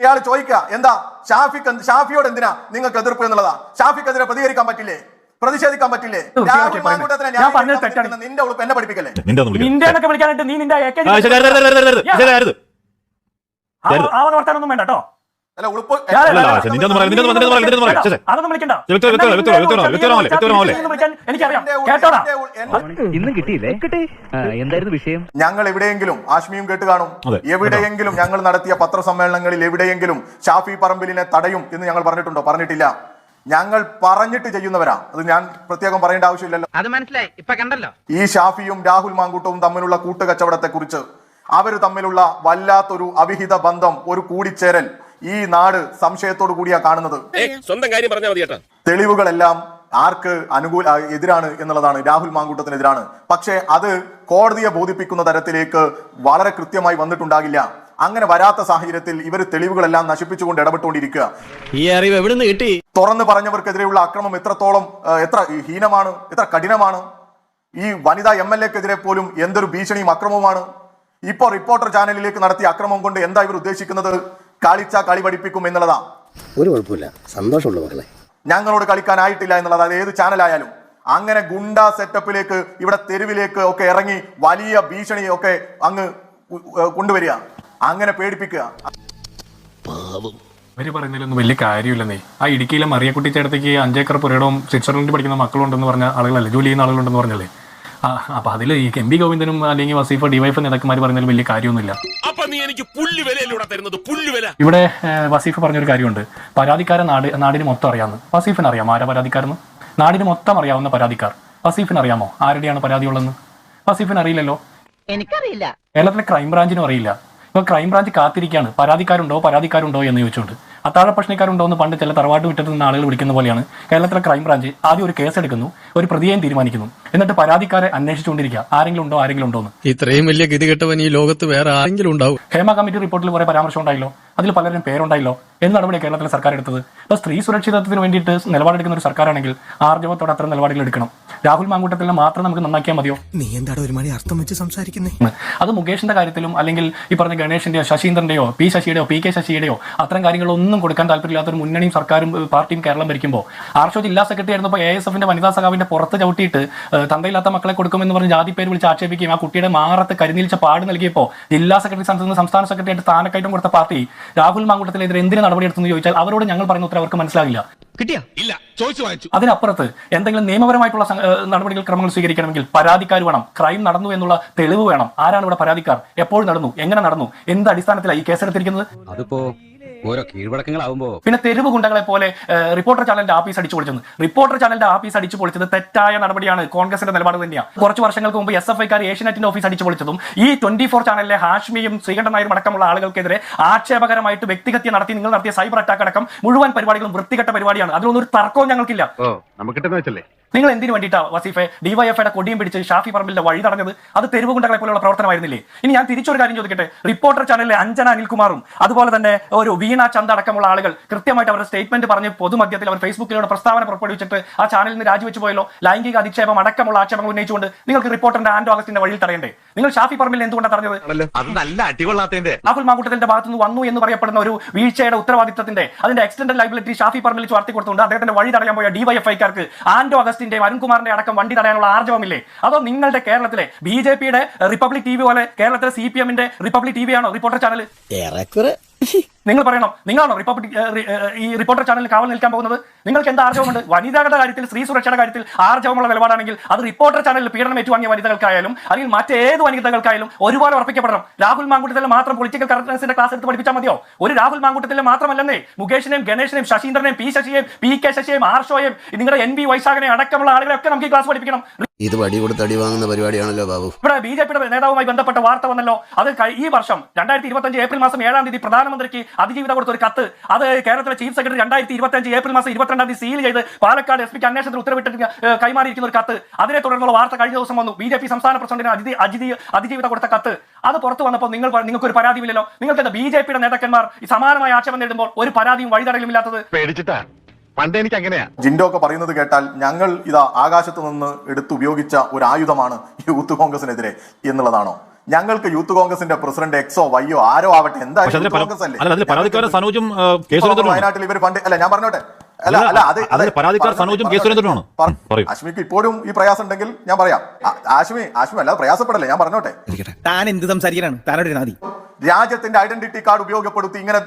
ഇയാൾ ചോദിക്കുക എന്താ? ഷാഫി ഷാഫിയോട് എന്തിനാ നിങ്ങൾക്ക് എതിർപ്പ് എന്നുള്ളതാ? ഷാഫിക്കെതിരെ പ്രതികരിക്കാൻ പറ്റില്ലേ? പ്രതിഷേധിക്കാൻ പറ്റില്ലേ? രാഹുൽ മാങ്കൂട്ടത്തിനെ ഞാൻ പറഞ്ഞത് തെറ്റാണ്. നിന്റെ ഉളുപ്പ് എന്നെ പഠിപ്പിക്കല്ലേ? നിന്റെ എന്നൊക്കെ വിളിക്കാനായിട്ട് നീ നിന്റെ AK ആ, ശരി, അരുത്, അരുത്, അരുത്, അരുത്. ശരി, അരുത്. ആ- ആ വക വർത്താനൊന്നും വേണ്ട കേട്ടോ. ഇന്നും കിട്ടിയില്ലേ? കിട്ടി എന്തായിരുന്നു വിഷയം? ഞങ്ങൾ എവിടെയെങ്കിലും ആശ്മിയും കേട്ട് കാണും. എവിടെയെങ്കിലും ഞങ്ങൾ നടത്തിയ പത്രസമ്മേളനങ്ങളിൽ എവിടെയെങ്കിലും ഷാഫി പറമ്പിലിനെ തടയും എന്ന് ഞങ്ങൾ പറഞ്ഞിട്ടുണ്ടോ? പറഞ്ഞിട്ടില്ല. ഞങ്ങൾ പറഞ്ഞിട്ട് ചെയ്യുന്നവരാ. അത് ഞാൻ പ്രത്യേകം പറയേണ്ട ആവശ്യമില്ലല്ലോ. അത് മനസ്സിലായി. ഇപ്പൊ കണ്ടല്ലോ. ഈ ഷാഫിയും രാഹുൽ മാങ്കൂട്ടവും തമ്മിലുള്ള കൂട്ടുകച്ചവടത്തെ കുറിച്ച് അവർ തമ്മിലുള്ള വല്ലാത്തൊരു അവിഹിത ബന്ധം ഒരു കൂടിച്ചേരൽ. ഈ നാട് സംശയത്തോടു കൂടിയാ കാണുന്നത്. സ്വന്തം കാര്യം പറഞ്ഞാൽ മതി ചേട്ടാ തെളിവുകളെല്ലാം ആർക്ക് അനുകൂല എതിരാണ് എന്നുള്ളതാണ് രാഹുൽ മാങ്കൂട്ടത്തിനെതിരാണ്. പക്ഷേ അത് കോടതിയെ ബോധിപ്പിക്കുന്ന തരത്തിലേക്ക് വളരെ കൃത്യമായി വന്നിട്ടുണ്ടാകില്ല. അങ്ങനെ വരാത്ത സാഹചര്യത്തിൽ ഇവർ തെളിവുകളെല്ലാം നശിപ്പിച്ചുകൊണ്ട് ഇടപെട്ടുകൊണ്ടിരിക്കുക. ഈ അറിവ് എവിടെ നിന്ന് കിട്ടി? തുറന്നു പറഞ്ഞവർക്കെതിരെയുള്ള അക്രമം എത്രത്തോളം എത്ര ഹീനമാണ് എത്ര കഠിനമാണ്. ഈ വനിതാ എം എൽ എക്കെതിരെ പോലും എന്തൊരു ഭീഷണിയും അക്രമവുമാണ്. ഇപ്പോൾ റിപ്പോർട്ടർ ചാനലിലേക്ക് നടത്തിയ അക്രമം കൊണ്ട് എന്താ ഇവർ ഉദ്ദേശിക്കുന്നത്? കളിച്ച കളി പഠിപ്പിക്കും എന്നുള്ളതാ. ഒരു കുഴപ്പമില്ല. സന്തോഷമുള്ള മക്കളെ. ഞങ്ങളോട് കളിക്കാനായിട്ടില്ല എന്നുള്ളത്. അത് ഏത് ചാനലായാലും. അങ്ങനെ ഗുണ്ട സെറ്റപ്പിലേക്ക് ഇവിടെ തെരുവിലേക്ക് ഒക്കെ ഇറങ്ങി വലിയ ഭീഷണി ഒക്കെ അങ്ങ് കൊണ്ടുവരിക. അങ്ങനെ പേടിപ്പിക്കുക. അവർ പറയുന്നതിലൊന്നും വലിയ കാര്യമില്ലെന്നേ ആ ഇടുക്കിയിലെ മറിയക്കുട്ടി ചേട്ടത്തേക്ക് അഞ്ചേക്കർ പുരയിടവും സ്വിറ്റ്സർലൻഡിൽ പഠിക്കുന്ന മക്കളുണ്ടെന്ന് പറഞ്ഞ ആളുകളല്ലേ? ജോലി ചെയ്യുന്ന ആളുകളുണ്ടെന്ന് പറഞ്ഞല്ലേ? ആ അപ്പൊ അതിൽ ഈ എം പി ഗോവിന്ദനും അല്ലെങ്കിൽ വസീഫ ഡിവൈഫ് നേതാക്കന്മാർ പറഞ്ഞതിൽ വലിയ കാര്യമൊന്നുമില്ല. അപ്പൊ നീ എനിക്ക് തരുന്നത്? ഇവിടെ വസീഫ് പറഞ്ഞൊരു കാര്യമുണ്ട്. പരാതിക്കാരൻ നാട് നാടിന് മൊത്തം അറിയാമെന്ന് വസീഫിന് അറിയാമോ ആരാ പരാതിക്കാരെന്ന്? നാടിന് മൊത്തം അറിയാവുന്ന പരാതിക്കാർ. വസീഫിന് അറിയാമോ? ആരുടെയാണ് പരാതിയുള്ളതെന്ന്? വസീഫിന് അറിയില്ലല്ലോ. എനിക്കറിയില്ല. കേരളത്തിലെ ക്രൈംബ്രാഞ്ചിനും അറിയില്ല. ഇപ്പൊ ക്രൈംബ്രാഞ്ച് കാത്തിരിക്കുകയാണ്. പരാതിക്കാരുണ്ടോ? പരാതിക്കാരുണ്ടോ എന്ന് ചോദിച്ചുകൊണ്ട്. അത്താഴ പ്രശ്നക്കാരുണ്ടോ എന്ന് പണ്ട് ചില തറവാട്ട് വിട്ടിട്ട് നിന്ന് ആളുകൾ വിളിക്കുന്ന പോലെയാണ് കേരളത്തിലെ ക്രൈംബ്രാഞ്ച് ആദ്യം ഒരു കേസ് എടുക്കുന്നു. ഒരു പ്രതിയെയും തീരുമാനിക്കുന്നു. എന്നിട്ട് പരാതിക്കാരെ അന്വേഷിച്ചുകൊണ്ടിരിക്കുക ആരെങ്കിലും ഉണ്ടോ ആരെങ്കിലും ഉണ്ടോ എന്ന്. ഇത്രയും വലിയ ഗതികെട്ടവൻ ഈ ലോകത്ത് വേറെ ആരെങ്കിലും ഉണ്ടാവും. ഹേമ കമ്മിറ്റി റിപ്പോർട്ടിൽ കുറെ പരാമർശം ഉണ്ടായല്ലോ. അതിൽ പലരും പേരുണ്ടായല്ലോ. എന്ന് നടപടി കേരളത്തിലെ സർക്കാർ എടുത്തത്? ഇപ്പൊ സ്ത്രീ സുരക്ഷിതത്വത്തിന് വേണ്ടിയിട്ട് നിലപാടെടുക്കുന്ന ഒരു സർക്കാരാണെങ്കിൽ ആർജവത്തോടെ അത്തരം നിലപാടുകൾ എടുക്കണം. രാഹുൽ മാങ്കൂട്ടത്തിൽ മാത്രം നമുക്ക് നന്നാക്കിയാൽ മതിയോ? നീ എന്താണ് ഒരു മണി അർത്ഥം വെച്ച് സംസാരിക്കുന്നേ? അത് മുകേഷിന്റെ കാര്യത്തിലും അല്ലെങ്കിൽ ഈ പറഞ്ഞ ഗണേഷിന്റെയോ ശശീന്ദ്രന്റെയോ പി ശശിയുടെയോ പി കെ ശശിയുടെയോ അത്തരം കാര്യങ്ങളൊന്നും കൊടുക്കാൻ താല്പര്യമില്ലാത്ത ഒരു മുന്നണിയും സർക്കാരും പാർട്ടിയും കേരളം ഭരിക്കുമ്പോൾ ആർഷോ ജില്ലാ സെക്രട്ടറി ആയിരുന്നപ്പോൾ എ എസ് എഫിന്റെ വനിതാ സഖാവിന്റെ പുറത്ത് ചവിട്ടിയിട്ട് തന്തയില്ലാത്ത മക്കളെ കൊടുക്കുമെന്ന് പറഞ്ഞ് ജാതി പേര് വിളിച്ച് ആക്ഷേപിക്കുകയും ആ കുട്ടിയുടെ മാറത്ത് കരിനീലിച്ച പാട് നൽകിയപ്പോൾ ജില്ലാ സെക്രട്ടറി സ്ഥാനത്ത് നിന്ന് സംസ്ഥാന സെക്രട്ടറി ആയിട്ട് സ്ഥാനക്കയറ്റം കൊടുത്ത പാർട്ടി രാഹുൽ മാങ്കൂട്ടത്തിനെതിരെ നടപടി നടപടിയെടുത്തെന്ന് ചോദിച്ചാൽ അവരോട് ഞങ്ങൾ പറയുന്ന ഉത്തരം അവർക്ക് മനസ്സിലാകില്ല. കിട്ടിയാ? ഇല്ല ചോദിച്ചു വാങ്ങിച്ചു. അതിനപ്പുറത്ത് എന്തെങ്കിലും നിയമപരമായിട്ടുള്ള നടപടികൾ ക്രമങ്ങൾ സ്വീകരിക്കണമെങ്കിൽ പരാതിക്കാർ വേണം. ക്രൈം നടന്നു എന്നുള്ള തെളിവ് വേണം. ആരാണ് ഇവിടെ പരാതിക്കാർ? എപ്പോൾ നടന്നു? എങ്ങനെ നടന്നു? എന്ത് അടിസ്ഥാനത്തിലാണ് ഈ കേസെടുത്തിരിക്കുന്നത്? അതിപ്പോ ഓരോ കീഴ്വഴക്കങ്ങളാവുമ്പോ പിന്നെ തെരുവ് ഗുണ്ടകളെ പോലെ റിപ്പോർട്ടർ ചാനലിന്റെ ആഫീസ് അടിച്ചു പൊളിച്ചത് റിപ്പോർട്ടർ ചാനലിന്റെ ആഫീസ് അടിച്ചു പൊളിച്ചത് തെറ്റായ നടപടിയാണ് കോൺഗ്രസിന്റെ നിലപാട് തന്നെയാണ് കുറച്ച് വർഷങ്ങൾക്ക് മുമ്പ് എസ് എഫ് ഐക്കാർ ഏഷ്യനെറ്റിന്റെ ഓഫീസ് അടിച്ചു പൊളിച്ചതും ഈ ട്വന്റി ഫോർ ചാനലിലെ ഹാഷ്മിയും ശ്രീകണ്ഠൻ നായരും അടക്കമുള്ള ആളുകൾക്കെതിരെ ആക്ഷേപകരമായിട്ട് വ്യക്തിഹത്യ നടത്തി നിങ്ങൾ നടത്തിയ സൈബർ അറ്റാക്ക് അടക്കം മുഴുവൻ പരിപാടികളും വൃത്തികെട്ട പരിപാടിയാണ്. അതിലൊന്നും ഒരു തർക്കവും ഞങ്ങൾക്കില്ല. നമുക്ക് നിങ്ങൾ എന്തിനു വേണ്ടിയിട്ടാണ് വസീഫെ ഡിവൈഎഫ്ഐയുടെ കൊടിയും പിടിച്ച് ഷാഫി പറമ്പിലിന്റെ വഴി തടഞ്ഞത്? അത് തെരുവ് ഗുണ്ടകളെ പോലെയുള്ള പ്രവർത്തനമായിരുന്നില്ലേ? ഇനി ഞാൻ തിരിച്ചൊരു കാര്യം ചോദിക്കട്ടെ? റിപ്പോർട്ടർ ചാനലിലെ അഞ്ജന അനിൽകുമാറും അതുപോലെ തന്നെ ഒരു വീണ ചന്ദ അടക്കമുള്ള ആളുകൾ കൃത്യമായിട്ട് അവരുടെ സ്റ്റേറ്റ്മെന്റ് പറഞ്ഞ് പൊതുമധ്യത്തിൽ അവർ ഫേസ്ബുക്കിലൂടെ പ്രസ്താവന പുറപ്പെടുവിച്ചിട്ട് ആ ചാനലിൽ നിന്ന് രാജിവെച്ച് പോയല്ലോ. ലൈംഗിക അധിക്ഷേപം അടക്കമുള്ള ആക്ഷേപങ്ങൾ ഉന്നയിച്ചുകൊണ്ട് നിങ്ങൾക്ക് റിപ്പോർട്ടറിന്റെ ആൻഡോ ഓഗസ്റ്റിന്റെ വഴിയിൽ തടയണ്ടേ? നിങ്ങൾ ഷാഫി പറമ്പിൽ എന്തുകൊണ്ടാണ് തടഞ്ഞത്? രാഹുൽ മാങ്കൂട്ടത്തിന്റെ ഭാഗത്തു നിന്ന് വന്നു എന്ന് പറയപ്പെടുന്ന ഒരു വീഴ്ചയുടെ ഉത്തരവാദിത്തത്തിന്റെ അതിന്റെ എക്സ്റ്റൻഡ് ലൈബിലിറ്റി ഷാഫി പറമ്പിൽ ചുവർത്തി കൊടുത്തുകൊണ്ട് അദ്ദേഹത്തിന്റെ വഴി തടയാൻ പോയ ഡിവൈഎഫ്ഐക്കാർക്ക് ആന്റോ അഗസ്റ്റിന്റെ അരുൺകുമാറിന്റെ അടക്കം വണ്ടി തടയാനുള്ള ആർജവമില്ലേ? അതോ നിങ്ങളുടെ കേരളത്തിലെ ബി ജെ പിയുടെ റിപ്പബ്ലിക് ടി വി പോലെ കേരളത്തിലെ സി പി എമ്മിന്റെ റിപ്പബ്ലിക് ടി വി ആണോ? റിപ്പോർട്ടർ ചാനൽ നിങ്ങൾ പറയണം. നിങ്ങളാണോ റിപ്പബ്ലിക് ഈ റിപ്പോർട്ടർ ചാനലിൽ കാവൽ നിൽക്കാൻ പോകുന്നത്? നിങ്ങൾക്ക് എന്ത് ആർജവമുണ്ട്? വനിതകളുടെ കാര്യത്തിൽ സ്ത്രീ സുരക്ഷയുടെ കാര്യത്തിൽ ആർജവമുള്ള നിലപാടാണെങ്കിൽ അത് റിപ്പോർട്ടർ ചാനലിൽ പീഡനം ഏറ്റുവാങ്ങിയ വനിതകൾക്കായാലും അല്ലെങ്കിൽ മറ്റേത് വനിതകൾക്കായാലും ഒരുപോലെ ഉറപ്പിക്കപ്പെടണം. രാഹുൽ മാങ്കൂട്ടത്തിൽ മാത്രം പൊളിറ്റിക്കൽ കറക്റ്റ്നസിന്റെ ക്ലാസ് എടുത്ത് പഠിപ്പിച്ചാൽ മതിയോ? ഒരു രാഹുൽ മാങ്കൂട്ടത്തിൽ മാത്രമല്ലെന്നേ മുകേഷിനെയും ഗണേഷിനെയും ശശീന്ദ്രനെയും പി ശശിയെയും പി കെ ശശിയെയും ആർഷോയെയും നിങ്ങളുടെ എൻ ബി വൈശാഖനെ അടക്കമുള്ള ആളുകളെയൊക്കെ നമുക്ക് ക്ലാസ് പഠിപ്പിക്കണം. ഇത് വടി കൊടുത്ത് അടി വാങ്ങുന്ന പരിപാടിയാണല്ലോ ബാബു. ഇവിടെ ബി ജെ പിയുടെ നേതാവുമായി ബന്ധപ്പെട്ട വാർത്ത വന്നല്ലോ. അത് ഈ വർഷം രണ്ടായിരത്തി ഇരുപത്തഞ്ച് ഏപ്രിൽ മാസം ഏഴാം തീയതി പ്രധാനമന്ത്രിക്ക് അതിജീവിത കൊടുത്ത ഒരു കത്ത്. അത് കേരളത്തിലെ ചീഫ് സെക്രട്ടറി രണ്ടായിരത്തി ഇരുപത്തഞ്ച് ഏപ്രിൽ മാസം ഇരുപത്തിരണ്ടാം തീയതി സീൽ ചെയ്ത് പാലക്കാട് എസ് പിക്ക് അന്വേഷണത്തിന് ഉത്തരവിട്ട് കൈമാറിയിരിക്കുന്ന ഒരു കത്ത്. അതിനെ തുടർന്നുള്ള വാർത്ത കഴിഞ്ഞ ദിവസം വന്നു. ബി ജെ പി സംസ്ഥാന പ്രസിഡന്റിന് അതിഥി അതിഥി അതിജീവിത കൊടുത്ത കത്ത്. അത് പുറത്തു വന്നപ്പോൾ നിങ്ങൾ നിങ്ങൾക്ക് ഒരു പരാതിയില്ലല്ലോ നിങ്ങൾക്ക് ബി ജെ പിയുടെ നേതാക്കന്മാർ ഈ സമാനമായ ആക്ഷേപം നേടുമ്പോൾ ഒരു പരാതിയും വഴിതടയിലും ഇല്ലാത്തത് പേടിച്ചിട്ടാ. പണ്ട് എനിക്ക് അങ്ങനെയാ ജിൻഡോ ഒക്കെ പറയുന്നത് കേട്ടാൽ ഞങ്ങൾ ഇതാ ആകാശത്ത് നിന്ന് എടുത്തുപയോഗിച്ച ഒരു ആയുധമാണ് യൂത്ത് കോൺഗ്രസിനെതിരെ എന്നുള്ളതാണോ? ഞങ്ങൾക്ക് യൂത്ത് കോൺഗ്രസിന്റെ പ്രസിഡന്റ് എക്സോ വയ്യോ ആരോ ആവട്ടെ എന്തായാലും കോൺഗ്രസ് അല്ലേ? അല്ല സനോജും വയനാട്ടിൽ ഇവർ ഫണ്ട് അല്ല ഞാൻ പറഞ്ഞോട്ടെ. അല്ല അല്ല, അല്ല അത് പരാതിക്കാർ സനോജും കെ സുരേന്ദ്രനുമാണ്. പറ- പറയൂ. ആശ്മിക്ക് ഇപ്പോഴും ഈ പ്രയാസം ഉണ്ടെങ്കിൽ ഞാൻ പറയാം. ആശ്മി ആശ്മി അല്ലാതെ പ്രയാസപ്പെടല്ലേ ഞാൻ പറഞ്ഞോട്ടെ. താൻ എന്ത് സംസാരിക്കാനാണ്? താനോട് രാജ്യത്തിന്റെ ഐഡന്റിറ്റി കാർഡ് ഉപയോഗപ്പെടുത്തി ഇങ്ങനെ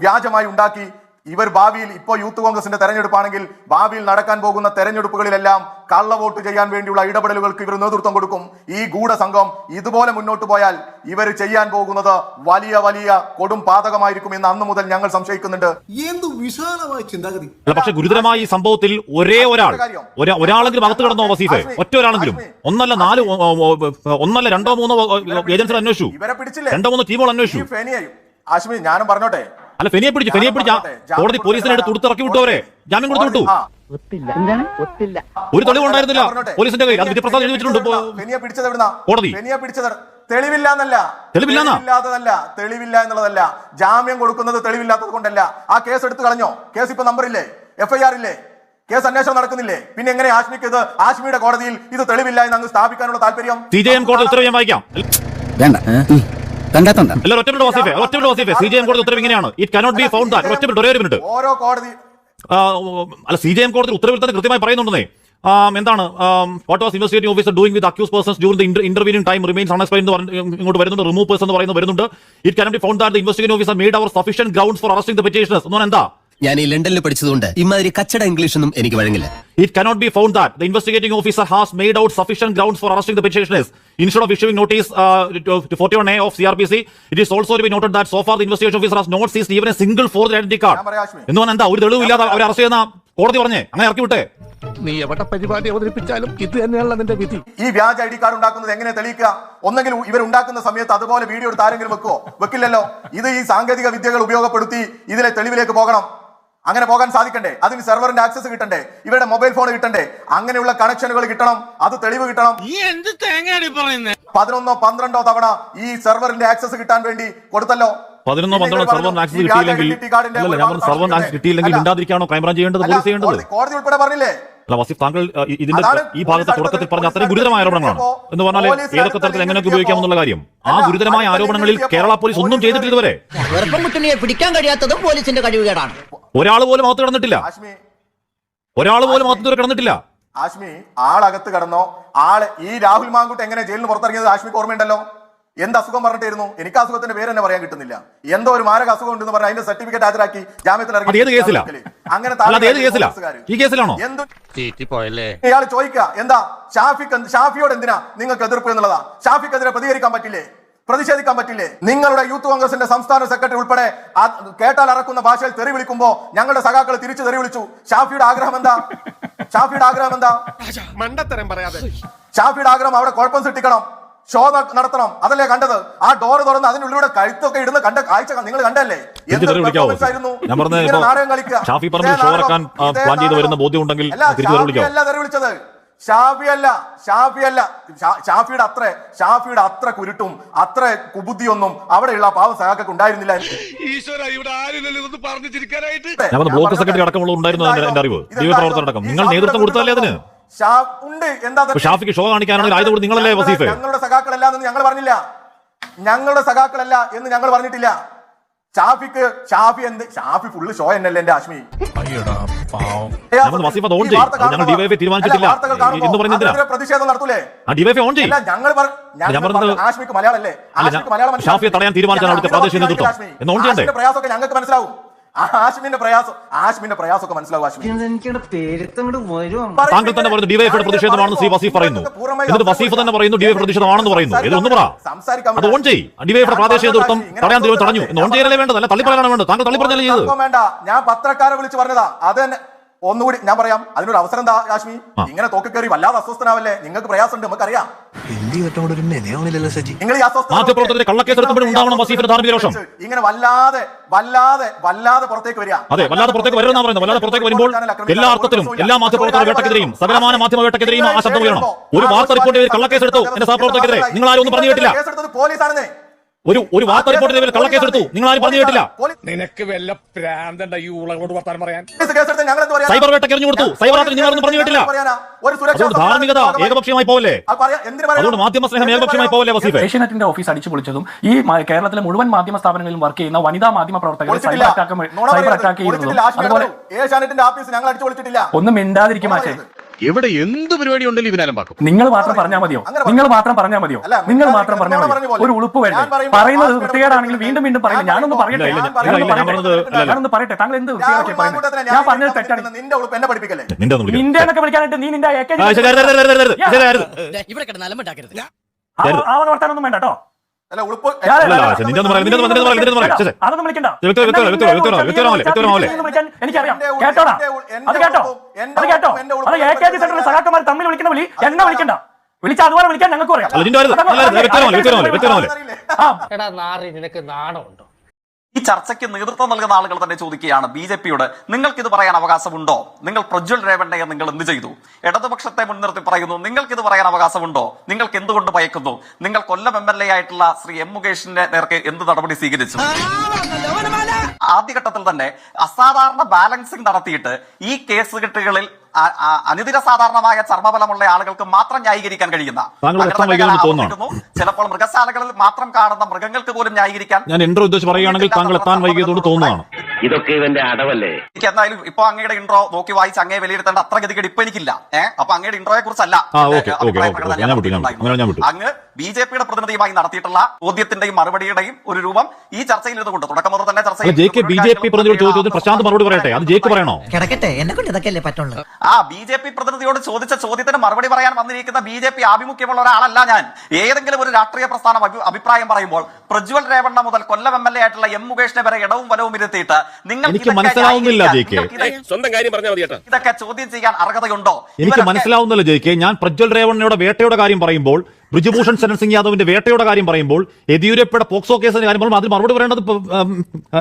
വ്യാജമായി ഉണ്ടാക്കി ഇവർ ഭാവിയിൽ ഇപ്പോൾ യൂത്ത് കോൺഗ്രസിന്റെ തെരഞ്ഞെടുപ്പാണെങ്കിൽ ഭാവിയിൽ നടക്കാൻ പോകുന്ന തെരഞ്ഞെടുപ്പുകളിലെല്ലാം കള്ളവോട്ട് ചെയ്യാൻ വേണ്ടിയുള്ള ഇടപെടലുകൾക്ക് ഇവർ നേതൃത്വം കൊടുക്കും. ഈ ഗൂഢസംഘം ഇതുപോലെ മുന്നോട്ട് പോയാൽ ഇവർ ചെയ്യാൻ പോകുന്നത് വലിയ വലിയ കൊടും പാതകമായിരിക്കും എന്ന് അന്ന് മുതൽ ഞങ്ങൾ സംശയിക്കുന്നുണ്ട്. എന്ത് വിശാലമായ ചിന്താഗതി. അല്ല പക്ഷെ ഗുരുതരമായ ഈ സംഭവത്തിൽ ഒരേ ഒരാൾ ഒരാളെങ്കിലും അകത്ത് കിടന്നോ വസീഫെ? ഒറ്റ ഒരാളെങ്കിലും. ഒന്നല്ല നാല് ഒന്നല്ല രണ്ടോ മൂന്നോ ഏജൻസികൾ അന്വേഷിച്ചു. ഇവരെ പിടിച്ചില്ല? രണ്ടോ മൂന്നോ ടീമുകൾ ഈ അന്വേഷിച്ചു അശ്വിനി ആശ്മി ഞാനും പറഞ്ഞോട്ടെ അല്ല ഫെനിയെ പിടിച്ചു ഫെനിയെ പിടിച്ച കോടതി പോലീസിനെ എടുത്ത് ഉടുത്തിറക്കി വിട്ടു അവരെ ജാമ്യം കൊടുത്തു വിട്ടു. ആ, എന്താണ്? ഒത്തില്ല. ഒരു തെളിവ് ഉണ്ടായിരുന്നില്ല. പോലീസിന്റെ കയ്യിൽ. അത് വിധിപ്രസാദ് എഴുതി വെച്ചിട്ടുണ്ട് കോടതി. ഫെനിയെ പിടിച്ചത് തെളിവില്ലാന്നല്ല. തെളിവില്ലാത്തതല്ല. തെളിവില്ല എന്നുള്ളതല്ല. ജാമ്യം കൊടുക്കുന്നത് തെളിവില്ലാത്തത് കൊണ്ടല്ല. ആ കേസ് എടുത്തു കളഞ്ഞോ? കേസ് ഇപ്പൊ നമ്പർ ഇല്ലേ? എഫ്ഐആർ ഇല്ലേ? കേസ് അന്വേഷണം നടക്കുന്നില്ലേ? പിന്നെ എങ്ങനെ ആശ്മിക്ക് ഇത് ആശ്മിയുടെ കോടതിയിൽ ഇത് തെളിവില്ല എന്ന് അങ്ങ് സ്ഥാപിക്കാനുള്ള താല്പര്യം? കോടതി ഉത്തരവ് ഞാൻ വായിക്കാം. വേണ്ട. കണ്ടാത്തണ്ട. എല്ലാവരും ഒറ്റപ്പെട്ട വസീഫെ ഒറ്റപ്പെട്ട വസീഫെ. സി ജെ എം കോടതി ഉത്തരവ് ഇങ്ങനെയാണ് it cannot be found that ഒറ്റപ്പെട്ട ഒരേ ഒരു മിനിറ്റ് ഓരോ കോടതി അല്ല സി ജെ എം കോടതി ഉത്തരവിൽ തന്നെ കൃത്യമായി പറയുന്നുണ്ടെന്നേ. എന്താണ്? What was investigating officer doing with accuse persons during the interviewing time remains unexplain എന്ന് ഇങ്ങോട്ട് വരുന്നുണ്ട്. റിമൂവ് പേഴ്സൺ എന്ന് പറയുന്നത് വരുന്നുണ്ട്. It cannot be found that the investigating officer made out sufficient grounds for arresting the petitioners എന്ന് പറഞ്ഞാൽ എന്താ? ഞാൻ ഈ ലണ്ടനിൽ പഠിച്ചതുകൊണ്ട് ഇമാതിരി കച്ചട ഇംഗ്ലീഷ് ഒന്നും എനിക്ക് വഴങ്ങില്ല. It cannot be found that the investigating officer has made out sufficient grounds for arresting the petitioners. Instead of issuing notice uh, to, to 41A of CRPC, it is also to be noted that so far the investigation officer has not seized even a single fourth identity card. എന്ന് പറഞ്ഞാൽ എന്താ? ഒരു തെളിവില്ലാതെ അവരെ arrest ചെയ്യുന്ന കോടതി പറഞ്ഞേ? അങ്ങനെ ഇറക്കി വിട്ടേ. നീ എവിടെ പരിപാടി അവതരിപ്പിച്ചാലും ഇത് തന്നെയാണല്ലോ നിന്റെ വിധി. ഈ വ്യാജ ഐ ഡി കാർഡ് ഉണ്ടാക്കുന്നത് എങ്ങനെ തെളിയിക്കുക? ഒന്നെങ്കിൽ ഇവർ ഉണ്ടാക്കുന്ന സമയത്ത് അതുപോലെ വീഡിയോ എടുത്ത് ആരെങ്കിലും വെക്കുവോ? വെക്കില്ലല്ലോ. ഇത് ഈ സാങ്കേതിക വിദ്യകൾ ഉപയോഗപ്പെടുത്തി ഇതിലെ തെളിവിലേക്ക് പോകണം. അങ്ങനെ പോകാൻ സാധിക്കണ്ടേ? അതിന് സെർവറിന്റെ ആക്സസ് കിട്ടണ്ടേ? ഇവരുടെ മൊബൈൽ ഫോൺ കിട്ടണ്ടേ? അങ്ങനെയുള്ള കണക്ഷനുകൾ കിട്ടണം. അത് തെളിവ് കിട്ടണം. പതിനൊന്നോ പന്ത്രണ്ടോ തവണ ഈ സെർവറിന്റെ ആക്സസ് കിട്ടാൻ വേണ്ടി കൊടുത്തല്ലോ. പതിനൊന്നോ പന്ത്രണ്ടോ സർവർ ആക്സസ് കിട്ടിയില്ലെങ്കിൽ അല്ലല്ല ഞാൻ സർവർ ഭാഗം ആക്സസ് കിട്ടിയില്ലെങ്കിൽ. മിണ്ടാതിരിക്കാണോ ക്രൈംബ്രാഞ്ച് ചെയ്യേണ്ടത് പോലീസ് ചെയ്യേണ്ടത്. കോടതി- കോടതി ഉൾപ്പെടെ പറഞ്ഞില്ലേ? അല്ല വസീഫ് താങ്കൾ ഇതിന്റെ ഈ ഭാഗത്തെ തുടക്കത്തിൽ പറഞ്ഞ അത്രയും ഗുരുതരമായ ആരോപണങ്ങളാണ്. എന്ന് പറഞ്ഞാൽ ഏതൊക്കെ തരത്തിൽ എങ്ങനെയൊക്കെ ഉപയോഗിക്കാമെന്നുള്ള കാര്യം. ആ ഗുരുതരമായ ആരോപണങ്ങളിൽ കേരള പോലീസ് ഒന്നും ചെയ്തിട്ടില്ല ഇതുവരെ. പിടിക്കാൻ കഴിയാത്തതും പോലീസിന്റെ കഴിവുകേടാണ് ഒരാൾ പോലും അകത്ത് കിടന്നിട്ടില്ല. ഒരാൾ പോലും അകത്ത് ഇതുവരെ കിടന്നിട്ടില്ല. ആശ്മി ആളകത്ത് കടന്നോ? ആൾ ഈ രാഹുൽ മാങ്കുട്ട് എങ്ങനെ ജയിലിന് പുറത്തിറങ്ങിയത് ആശ്മിക്ക് ഓർമ്മയുണ്ടല്ലോ? എന്ത് അസുഖം പറഞ്ഞിട്ടായിരുന്നു? എനിക്ക് അസുഖത്തിന്റെ പേര് തന്നെ പറയാൻ കിട്ടുന്നില്ല. എന്തോ ഒരു മാരക അസുഖം ഉണ്ടെന്ന് പറഞ്ഞ അതിന്റെ സർട്ടിഫിക്കറ്റ് ഹാജരാക്കി ജാമ്യത്തിൽ അത് ഏത് കേസിലാ? അങ്ങനെ ഇയാൾ ചോദിക്കുക എന്താ? ഷാഫിക്ക് ഷാഫിയോട് എന്തിനാ നിങ്ങൾക്ക് എതിർപ്പ് എന്നുള്ളതാ? ഷാഫിക്കെതിരെ പ്രതികരിക്കാൻ പറ്റില്ലേ? പ്രതിഷേധിക്കാൻ പറ്റില്ലേ? നിങ്ങളുടെ യൂത്ത് കോൺഗ്രസിന്റെ സംസ്ഥാന സെക്രട്ടറി ഉൾപ്പെടെ കേട്ടാൽ അറക്കുന്ന ഭാഷയിൽ തെറി വിളിക്കുമ്പോ ഞങ്ങളുടെ സഖാക്കൾ തിരിച്ചു തെറി വിളിച്ചു. ഷാഫിയുടെ ആഗ്രഹം എന്താ? ഷാഫിയുടെ ആഗ്രഹം എന്താ? മണ്ടത്തരം പറയാതെ. ഷാഫിയുടെ ആഗ്രഹം അവിടെ കുഴപ്പം സൃഷ്ടിക്കണം. ഷോ നടത്തണം. അതല്ലേ കണ്ടത്? ആ ഡോർ തുറന്ന് അതിനുള്ളിലൂടെ കഴുത്തൊക്കെ ഇടുന്ന കണ്ട കാഴ്ച നിങ്ങൾ കണ്ടല്ലേ. ഷാഫി പറമ്പിൽ ഷോ ഇറക്കാൻ, പ്ലാൻ ചെയ്ത് വരുന്ന ബോധ്യം ഉണ്ടെങ്കിൽ അല്ല, ഷാഫി അല്ല വിളിച്ചത്. ഷാഫി അല്ല ഷാഫി അല്ല ഷാഫിയുടെ അത്ര ഷാഫിയുടെ അത്ര കുരുട്ടും അത്ര കുബുദ്ധിയൊന്നും അവിടെയുള്ള പാവ സഹാക്കൊക്കെ ഉണ്ടായിരുന്നില്ല. ബ്ലോക്ക് സെക്രട്ടറി അടക്കമുള്ള ഉണ്ടായിരുന്നു എന്റെ അറിവ്? ജീവപ്രവർത്തനം അടക്കം. നിങ്ങൾ നേതൃത്വം കൊടുത്തല്ലേ അതിന്? ഉണ്ട്. എന്താ ഷാഫിക്ക് ഷോ കാണിക്കാനാണെങ്കിൽ ആയതുകൊണ്ട് നിങ്ങളല്ലേ വസീഫ്? ഞങ്ങളുടെ സഖാക്കളല്ല എന്ന് ഞങ്ങൾ പറഞ്ഞില്ല. ഞങ്ങളുടെ സഖാക്കളല്ല എന്ന് ഞങ്ങൾ പറഞ്ഞിട്ടില്ല. ഷാഫിക്ക് ഷാഫി എന്ത്? ഷാഫി ഫുള്ള് ഷോ എന്നല്ലേ എന്റെ ആശ്മി? പ്രതിഷേധം നടത്തൂലേ? ആശ്മിക്ക് മലയാളം അല്ലേ? ഷാഫിയെ തടയാൻ തീരുമാനിച്ചാണ് അവിടുത്തെ പ്രാദേശിക നേതൃത്വം. എന്ന് ഓൺ ചെയ്യണ്ടേ? ആശ്മിന്റെ പ്രയാസമൊക്കെ ഞങ്ങൾക്ക് മനസ്സിലാവും. ആശ്മിന്റെ പ്രയാസം ആശ്മിന്റെ പ്രയാസമൊക്കെ മനസ്സിലാവും ആശ്മി താങ്കൾ തന്നെ പറയുന്നു ഡിവൈഫിയുടെ പ്രതിഷേധമാണെന്ന് സി വസീഫ് പറയുന്നു. എന്നിട്ട് വസീഫ് തന്നെ പറയുന്നു ഡിവൈഫ് പ്രതിഷേധമാണെന്ന് പറയുന്നു. ഇത് ഒന്ന് പറ. അത് ഓൺ ചെയ്യും. പ്രാദേശിക നേതൃത്വം തടയാൻ തീരുമാനം തടഞ്ഞു. ഓൺ ചെയ്യാനല്ലേ വേണ്ടത് അല്ല തള്ളിപ്പറയാനാണ് വേണ്ടത്. താങ്കൾ തള്ളിപ്പറഞ്ഞല്ലേ ചെയ്തത് വേണ്ട. ഞാൻ പത്രക്കാരെ വിളിച്ച് പറഞ്ഞതാ. അത് തന്നെ ഒന്നുകൂടി ഞാൻ പറയാം. അതിനൊരു അവസരം എന്താ കാശ്മി ഇങ്ങനെ തോക്കി കയറി വല്ലാതെ അസ്വസ്ഥനാവല്ലേ? നിങ്ങൾക്ക് പ്രയാസമുണ്ട് നമുക്കറിയാം. നിങ്ങൾ ഈ രോഷം. ഇങ്ങനെ വല്ലാതെ വല്ലാതെ വല്ലാതെ പുറത്തേക്ക് വരിക. അതെ വല്ലാതെ പുറത്തേക്ക് വരുന്ന പറയുന്നത്. വല്ലാതെ പുറത്തേക്ക് വരുമ്പോൾ എല്ലാ അർത്ഥത്തിലും എല്ലാ മാധ്യമപ്രവർത്തകരുടെ വേട്ടക്കെതിരെയും സകലമാന മാധ്യമ വേട്ടക്കെതിരെയും ആ ശബ്ദം ഉയരണം. ഒരു വാർത്ത റിപ്പോർട്ട് ചെയ്ത് കള്ളക്കേസ് എടുത്തു? എന്റെ സഹപ്രവർത്തകരെ നിങ്ങൾ ആരും ഒന്നും പറഞ്ഞു കേട്ടില്ല കേസെടുത്തത് പോലീസാണെന്നേ. ഒരു ഒരു വാർത്ത റിപ്പോർട്ടിന്റെ പേരിൽ കള്ളക്കേസ് എടുത്തു. നിങ്ങൾ ആരും പറഞ്ഞു കേട്ടില്ല. നിനക്ക് വല്ല പ്രാന്തണ്ട ഈ ഉളകളോട് വർത്താനം പറയാൻ? സൈബർ വേട്ട എറിഞ്ഞു കൊടുത്തു. സൈബർ ആക്രമണം നിങ്ങൾ പറഞ്ഞു കേട്ടില്ല. ഒരു സുരക്ഷാ അതുകൊണ്ട് ധാർമ്മികത ഏകപക്ഷീയമായി പോവല്ലേ? അതുകൊണ്ട് മാധ്യമ സ്നേഹം ഏകപക്ഷീയമായി പോവല്ലേ വസീഫ്? ഏഷ്യനെറ്റിന്റെ ഓഫീസ് അടിച്ചു പൊളിച്ചതും ഈ കേരളത്തിലെ മുഴുവൻ മാധ്യമ സ്ഥാപനങ്ങളിലും വർക്ക് ചെയ്യുന്ന വനിതാ മാധ്യമ പ്രവർത്തകർ സൈബർ അറ്റാക്ക് സൈബർ. അറ്റാക്ക് ചെയ്യുന്നതും അതുപോലെ ഏഷ്യാനെറ്റിന്റെ ഓഫീസ് ഞങ്ങൾ അടിച്ചു പൊളിച്ചിട്ടില്ല ഒന്നും മിണ്ടാതിരിക്കും മാഷേ ഇവിടെ എന്ത് പരിപാടി ഉണ്ടെങ്കിലും ഇവനാലും പാക്കും. നിങ്ങൾ മാത്രം പറഞ്ഞാൽ മതിയോ? നിങ്ങൾ മാത്രം പറഞ്ഞാൽ മതിയോ? അല്ല, നിങ്ങൾ മാത്രം പറഞ്ഞാൽ പറഞ്ഞ മതിയോ ഒരു ഉളുപ്പ് വേണ്ട? പറയുന്നത് വൃത്തികേടാണെങ്കിൽ വീണ്ടും വീണ്ടും പറയുന്നത് ഞാനൊന്നും പറയട്ടെ. ഞാനൊന്ന് പറയട്ടെ? താങ്കൾ എന്ത് വൃത്തികേടൊക്കെ പറയുന്നത്? ഞാൻ പറഞ്ഞത് തെറ്റാണ്. നിന്റെ ഉളുപ്പ് എന്നെ പഠിപ്പിക്കല്ലേ? നിന്റെ ഒന്നും വിളിക്കരുത്. നിന്റെ എന്നൊക്കെ വിളിക്കാനായിട്ട് നീ നിന്റെ. ഇവിടെ കിടന്നാലും അലമ്പുണ്ടാക്കരുത് ആ- ആ വർത്താനൊന്നും വേണ്ട കേട്ടോ. അതൊന്നും വിളിക്കണ്ട. എനിക്കറിയാം. കേട്ടോടാ? അത് കേട്ടോ? അത് കേട്ടോ? അത് എ കെ ജി സെന്ററിലെ സഖാക്കന്മാർ തമ്മിൽ വിളിക്കുന്ന വിളി. എന്നെ വിളിക്കണ്ട. വിളിച്ച അതുപോലെ വിളിക്കാൻ ഞങ്ങൾക്ക് അറിയാം. നിനക്ക് നാണമുണ്ടോ? ഈ ചർച്ചയ്ക്ക് നേതൃത്വം നൽകുന്ന ആളുകൾ തന്നെ ചോദിക്കുകയാണ് ബി ജെ പിയോട് നിങ്ങൾക്കിത് പറയാൻ അവകാശമുണ്ടോ? നിങ്ങൾ പ്രജ്വൽ രേവണ്ണയെ നിങ്ങൾ എന്ത് ചെയ്തു? ഇടതുപക്ഷത്തെ മുൻനിർത്തി പറയുന്നു നിങ്ങൾക്കിത് ഇത് പറയാൻ അവകാശമുണ്ടോ? നിങ്ങൾക്ക് എന്തുകൊണ്ട് ഭയക്കുന്നു? നിങ്ങൾ കൊല്ലം എം എൽ എ ആയിട്ടുള്ള ശ്രീ എം മുകേഷിന്റെ നേർക്ക് എന്ത് നടപടി സ്വീകരിച്ചു? ആദ്യഘട്ടത്തിൽ തന്നെ അസാധാരണ ബാലൻസിംഗ് നടത്തിയിട്ട് ഈ കേസ് കെട്ടുകളിൽ അനുദിന സാധാരണമായ ചർമ്മബലമുള്ള ആളുകൾക്ക് മാത്രം ന്യായീകരിക്കാൻ കഴിയുന്ന തോന്നുന്നു. ചിലപ്പോൾ മൃഗശാലകളിൽ മാത്രം കാണുന്ന മൃഗങ്ങൾക്ക് പോലും ന്യായീകരിക്കാൻ ഞാൻ എന്റെ ഉദ്ദേശം പറയുകയാണെങ്കിൽ താങ്കൾ എത്താൻ വൈകിയതോട് തോന്നുന്നതാണ് ഇതൊക്കെ ഇവന്റെ അടവല്ലേ? എനിക്ക് എന്തായാലും ഇപ്പൊ അങ്ങയുടെ ഇൻട്രോ നോക്കി വായിച്ച് അങ്ങേ വിലയിരുത്തേണ്ട അത്ര ഗതികേട് ഇപ്പൊ എനിക്കില്ല. ഏഹ് അപ്പൊ അങ്ങയുടെ ഇൻട്രോയെ കുറിച്ചല്ല. അങ്ങ് ബി ജെ പിയുടെ പ്രതിനിധിയുമായി നടത്തിയിട്ടുള്ള ചോദ്യത്തിന്റെയും മറുപടിയുടെയും ഒരു രൂപം ഈ ചർച്ചയിൽ ഇരുന്നുകൊണ്ട് തുടക്കം മുതൽ തന്നെ ചർച്ച ബി ജെ പി പ്രതിനിധിയോട് പ്രശാന്ത് മറുപടി പറയട്ടെ? അത് പറയണോ? കിടക്കട്ടെ എന്നെ കൊണ്ട് ഇതൊക്കെയല്ലേ പറ്റുള്ളൂ. ആ ബി ജെ പി പ്രതിനിധിയോട് ചോദിച്ച ചോദ്യത്തിന് മറുപടി പറയാൻ വന്നിരിക്കുന്ന ബി ജെ പി ആഭിമുഖ്യമുള്ള ഒരാളല്ല ഞാൻ. ഏതെങ്കിലും ഒരു രാഷ്ട്രീയ പ്രസ്ഥാനം അഭിപ്രായം പറയുമ്പോൾ പ്രജ്വൽ രേവണ്ണ മുതൽ കൊല്ലം എം എൽ എ ആയിട്ടുള്ള എം മുകേഷിനെ വരെ ഇടവും വലവും ഇരുത്തിയിട്ട് നിങ്ങൾ എനിക്ക് മനസ്സിലാവുന്നില്ല, ജയിക്കെ സ്വന്തം കാര്യം പറഞ്ഞാൽ മതി കേട്ടോ. ഇതൊക്കെ ചോദ്യം ചെയ്യാൻ അർഹതയുണ്ടോ? എനിക്ക് മനസ്സിലാവുന്നില്ല ജയിക്കെ ഞാൻ പ്രജ്വൽ രേവണ്ണയുടെ വേട്ടയുടെ കാര്യം പറയുമ്പോൾ ബ്രിജുഭൂഷൺ ശരൺ സിംഗ് യാദവിന്റെ വേട്ടയുടെ കാര്യം പറയുമ്പോൾ യെദ്യൂരപ്പയുടെ പോക്സോ കേസിന്റെ കാര്യം പറയുമ്പോൾ അതിൽ മറുപടി പറയേണ്ടത്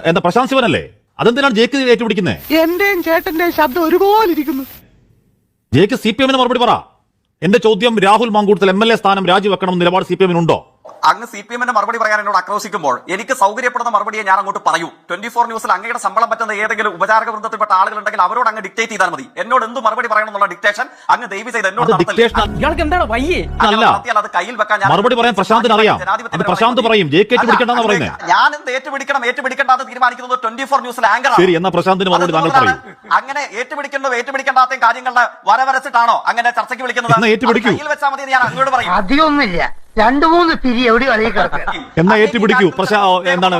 എന്താ പ്രശാന്ത് ശിവനല്ലേ? അതെന്തിനാണ് ജയ്ക്ക് ഏറ്റുപിടിക്കുന്നത് എന്റെയും ചേട്ടന്റെയും ശബ്ദം ഒരുപോലെ ഇരിക്കുന്നു ജയ്ക്ക് സി പി എമ്മിന് മറുപടി പറ. എന്റെ ചോദ്യം Rahul Mamkootathil M L A സ്ഥാനം രാജിവെക്കണം നിലപാട് സി പി എമ്മിനുണ്ടോ? അങ്ങ് സി പി എമ്മിന്റെ മറുപടി പറയാൻ എന്നോട് ആക്രോശിക്കുമ്പോൾ എനിക്ക് സൗകര്യപ്പെടുന്ന മറുപടിയെ ഞാൻ അങ്ങോട്ട് പറയൂ. ട്വന്റി ഫോർ ന്യൂസിൽ അങ്ങയുടെ ശമ്പളം പറ്റുന്ന ഏതെങ്കിലും ഉപചാരക വൃന്ദത്തിൽപ്പെട്ട ആളുകളുണ്ടെങ്കിൽ അവരോട് അങ്ങ് ഡിക്റ്റേറ്റ് ചെയ്താൽ മതി. എന്നോട് എന്ത് മറുപടി പറയണം എന്നുള്ള ഡിക്റ്റേഷൻ അങ്ങ് ദൈവി ചെയ്ത് എന്നോട്. നടത്തിയാൽ അത് കയ്യിൽ വെക്കാൻ ഞാൻ മറുപടി പറയാൻ പ്രശാന്തിന് അറിയാം. പ്രശാന്ത് പറയും. ഞാൻ എന്ത് ഏറ്റുപിടിക്കണം ഏറ്റുപിടിക്കേണ്ടത് എന്ന് തീരുമാനിക്കുന്നത് ട്വന്റി ഫോർ ന്യൂസിൽ ആങ്കർ ശരി, എന്നാ പ്രശാന്തിന് മറുപടി താങ്കൾ പറയൂ. അങ്ങനെ ഏറ്റുപിടിക്കണ്ടോ ഏറ്റുപിടിക്കേണ്ടാത്ത കാര്യങ്ങളുടെ വരവരച്ചിട്ടാണോ അങ്ങനെ ചർച്ചയ്ക്ക് വിളിക്കുന്നത്? കയ്യിൽ വെച്ചാൽ മതി എന്ന് ഞാൻ അങ്ങോട്ട് പറയും. അധികമൊന്നുമില്ല. രണ്ടു മൂന്ന് പിരി എവിടെ എന്നാ ഏറ്റുപിടിക്കൂ. പക്ഷേ എന്താണ്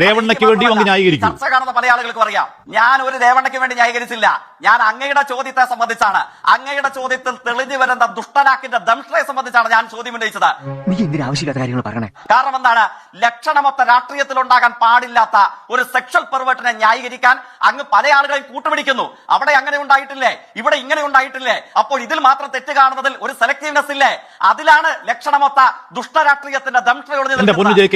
രേവണ്ണയ്ക്ക് വേണ്ടി അങ്ങ് ന്യായീകരിക്കും. ചർച്ച കാണുന്ന പല ആളുകൾക്ക് അറിയാം ഞാൻ ഒരു രേവണ്ണയ്ക്ക് വേണ്ടി ന്യായീകരിച്ചില്ല. ഞാൻ അങ്ങയുടെ ചോദ്യത്തെ സംബന്ധിച്ചാണ്. അങ്ങയുടെ ചോദ്യത്തിൽ തെളിഞ്ഞു വരുന്ന ദുഷ്ടനാക്കിന്റെ ദംഷ്ടയെ സംബന്ധിച്ചാണ് ഞാൻ ചോദ്യം ഉന്നയിച്ചത്. നീ എന്തിനാ ആവശ്യമില്ലാത്ത കാര്യങ്ങൾ പറയണേ? കാരണം എന്താണ്? ലക്ഷണമൊത്ത രാഷ്ട്രീയത്തിൽ ഉണ്ടാകാൻ പാടില്ലാത്ത ഒരു സെക്ഷൽ പെർവേട്ടിനെ ന്യായീകരിക്കാൻ അങ്ങ് പല ആളുകളെയും കൂട്ടുപിടിക്കുന്നു. അവിടെ അങ്ങനെ ഉണ്ടായിട്ടില്ലേ? ഇവിടെ ഇങ്ങനെ ഉണ്ടായിട്ടില്ലേ? അപ്പോൾ ഇതിൽ മാത്രം തെറ്റ് കാണുന്നതിൽ ഒരു സെലക്ടീവ്നെസ് ഇല്ലേ? അതിലാണ് ലക്ഷണമൊത്ത ദുഷ്ടരാഷ്ട്രീയത്തിന്റെ ദംഷ്ട്രയോട്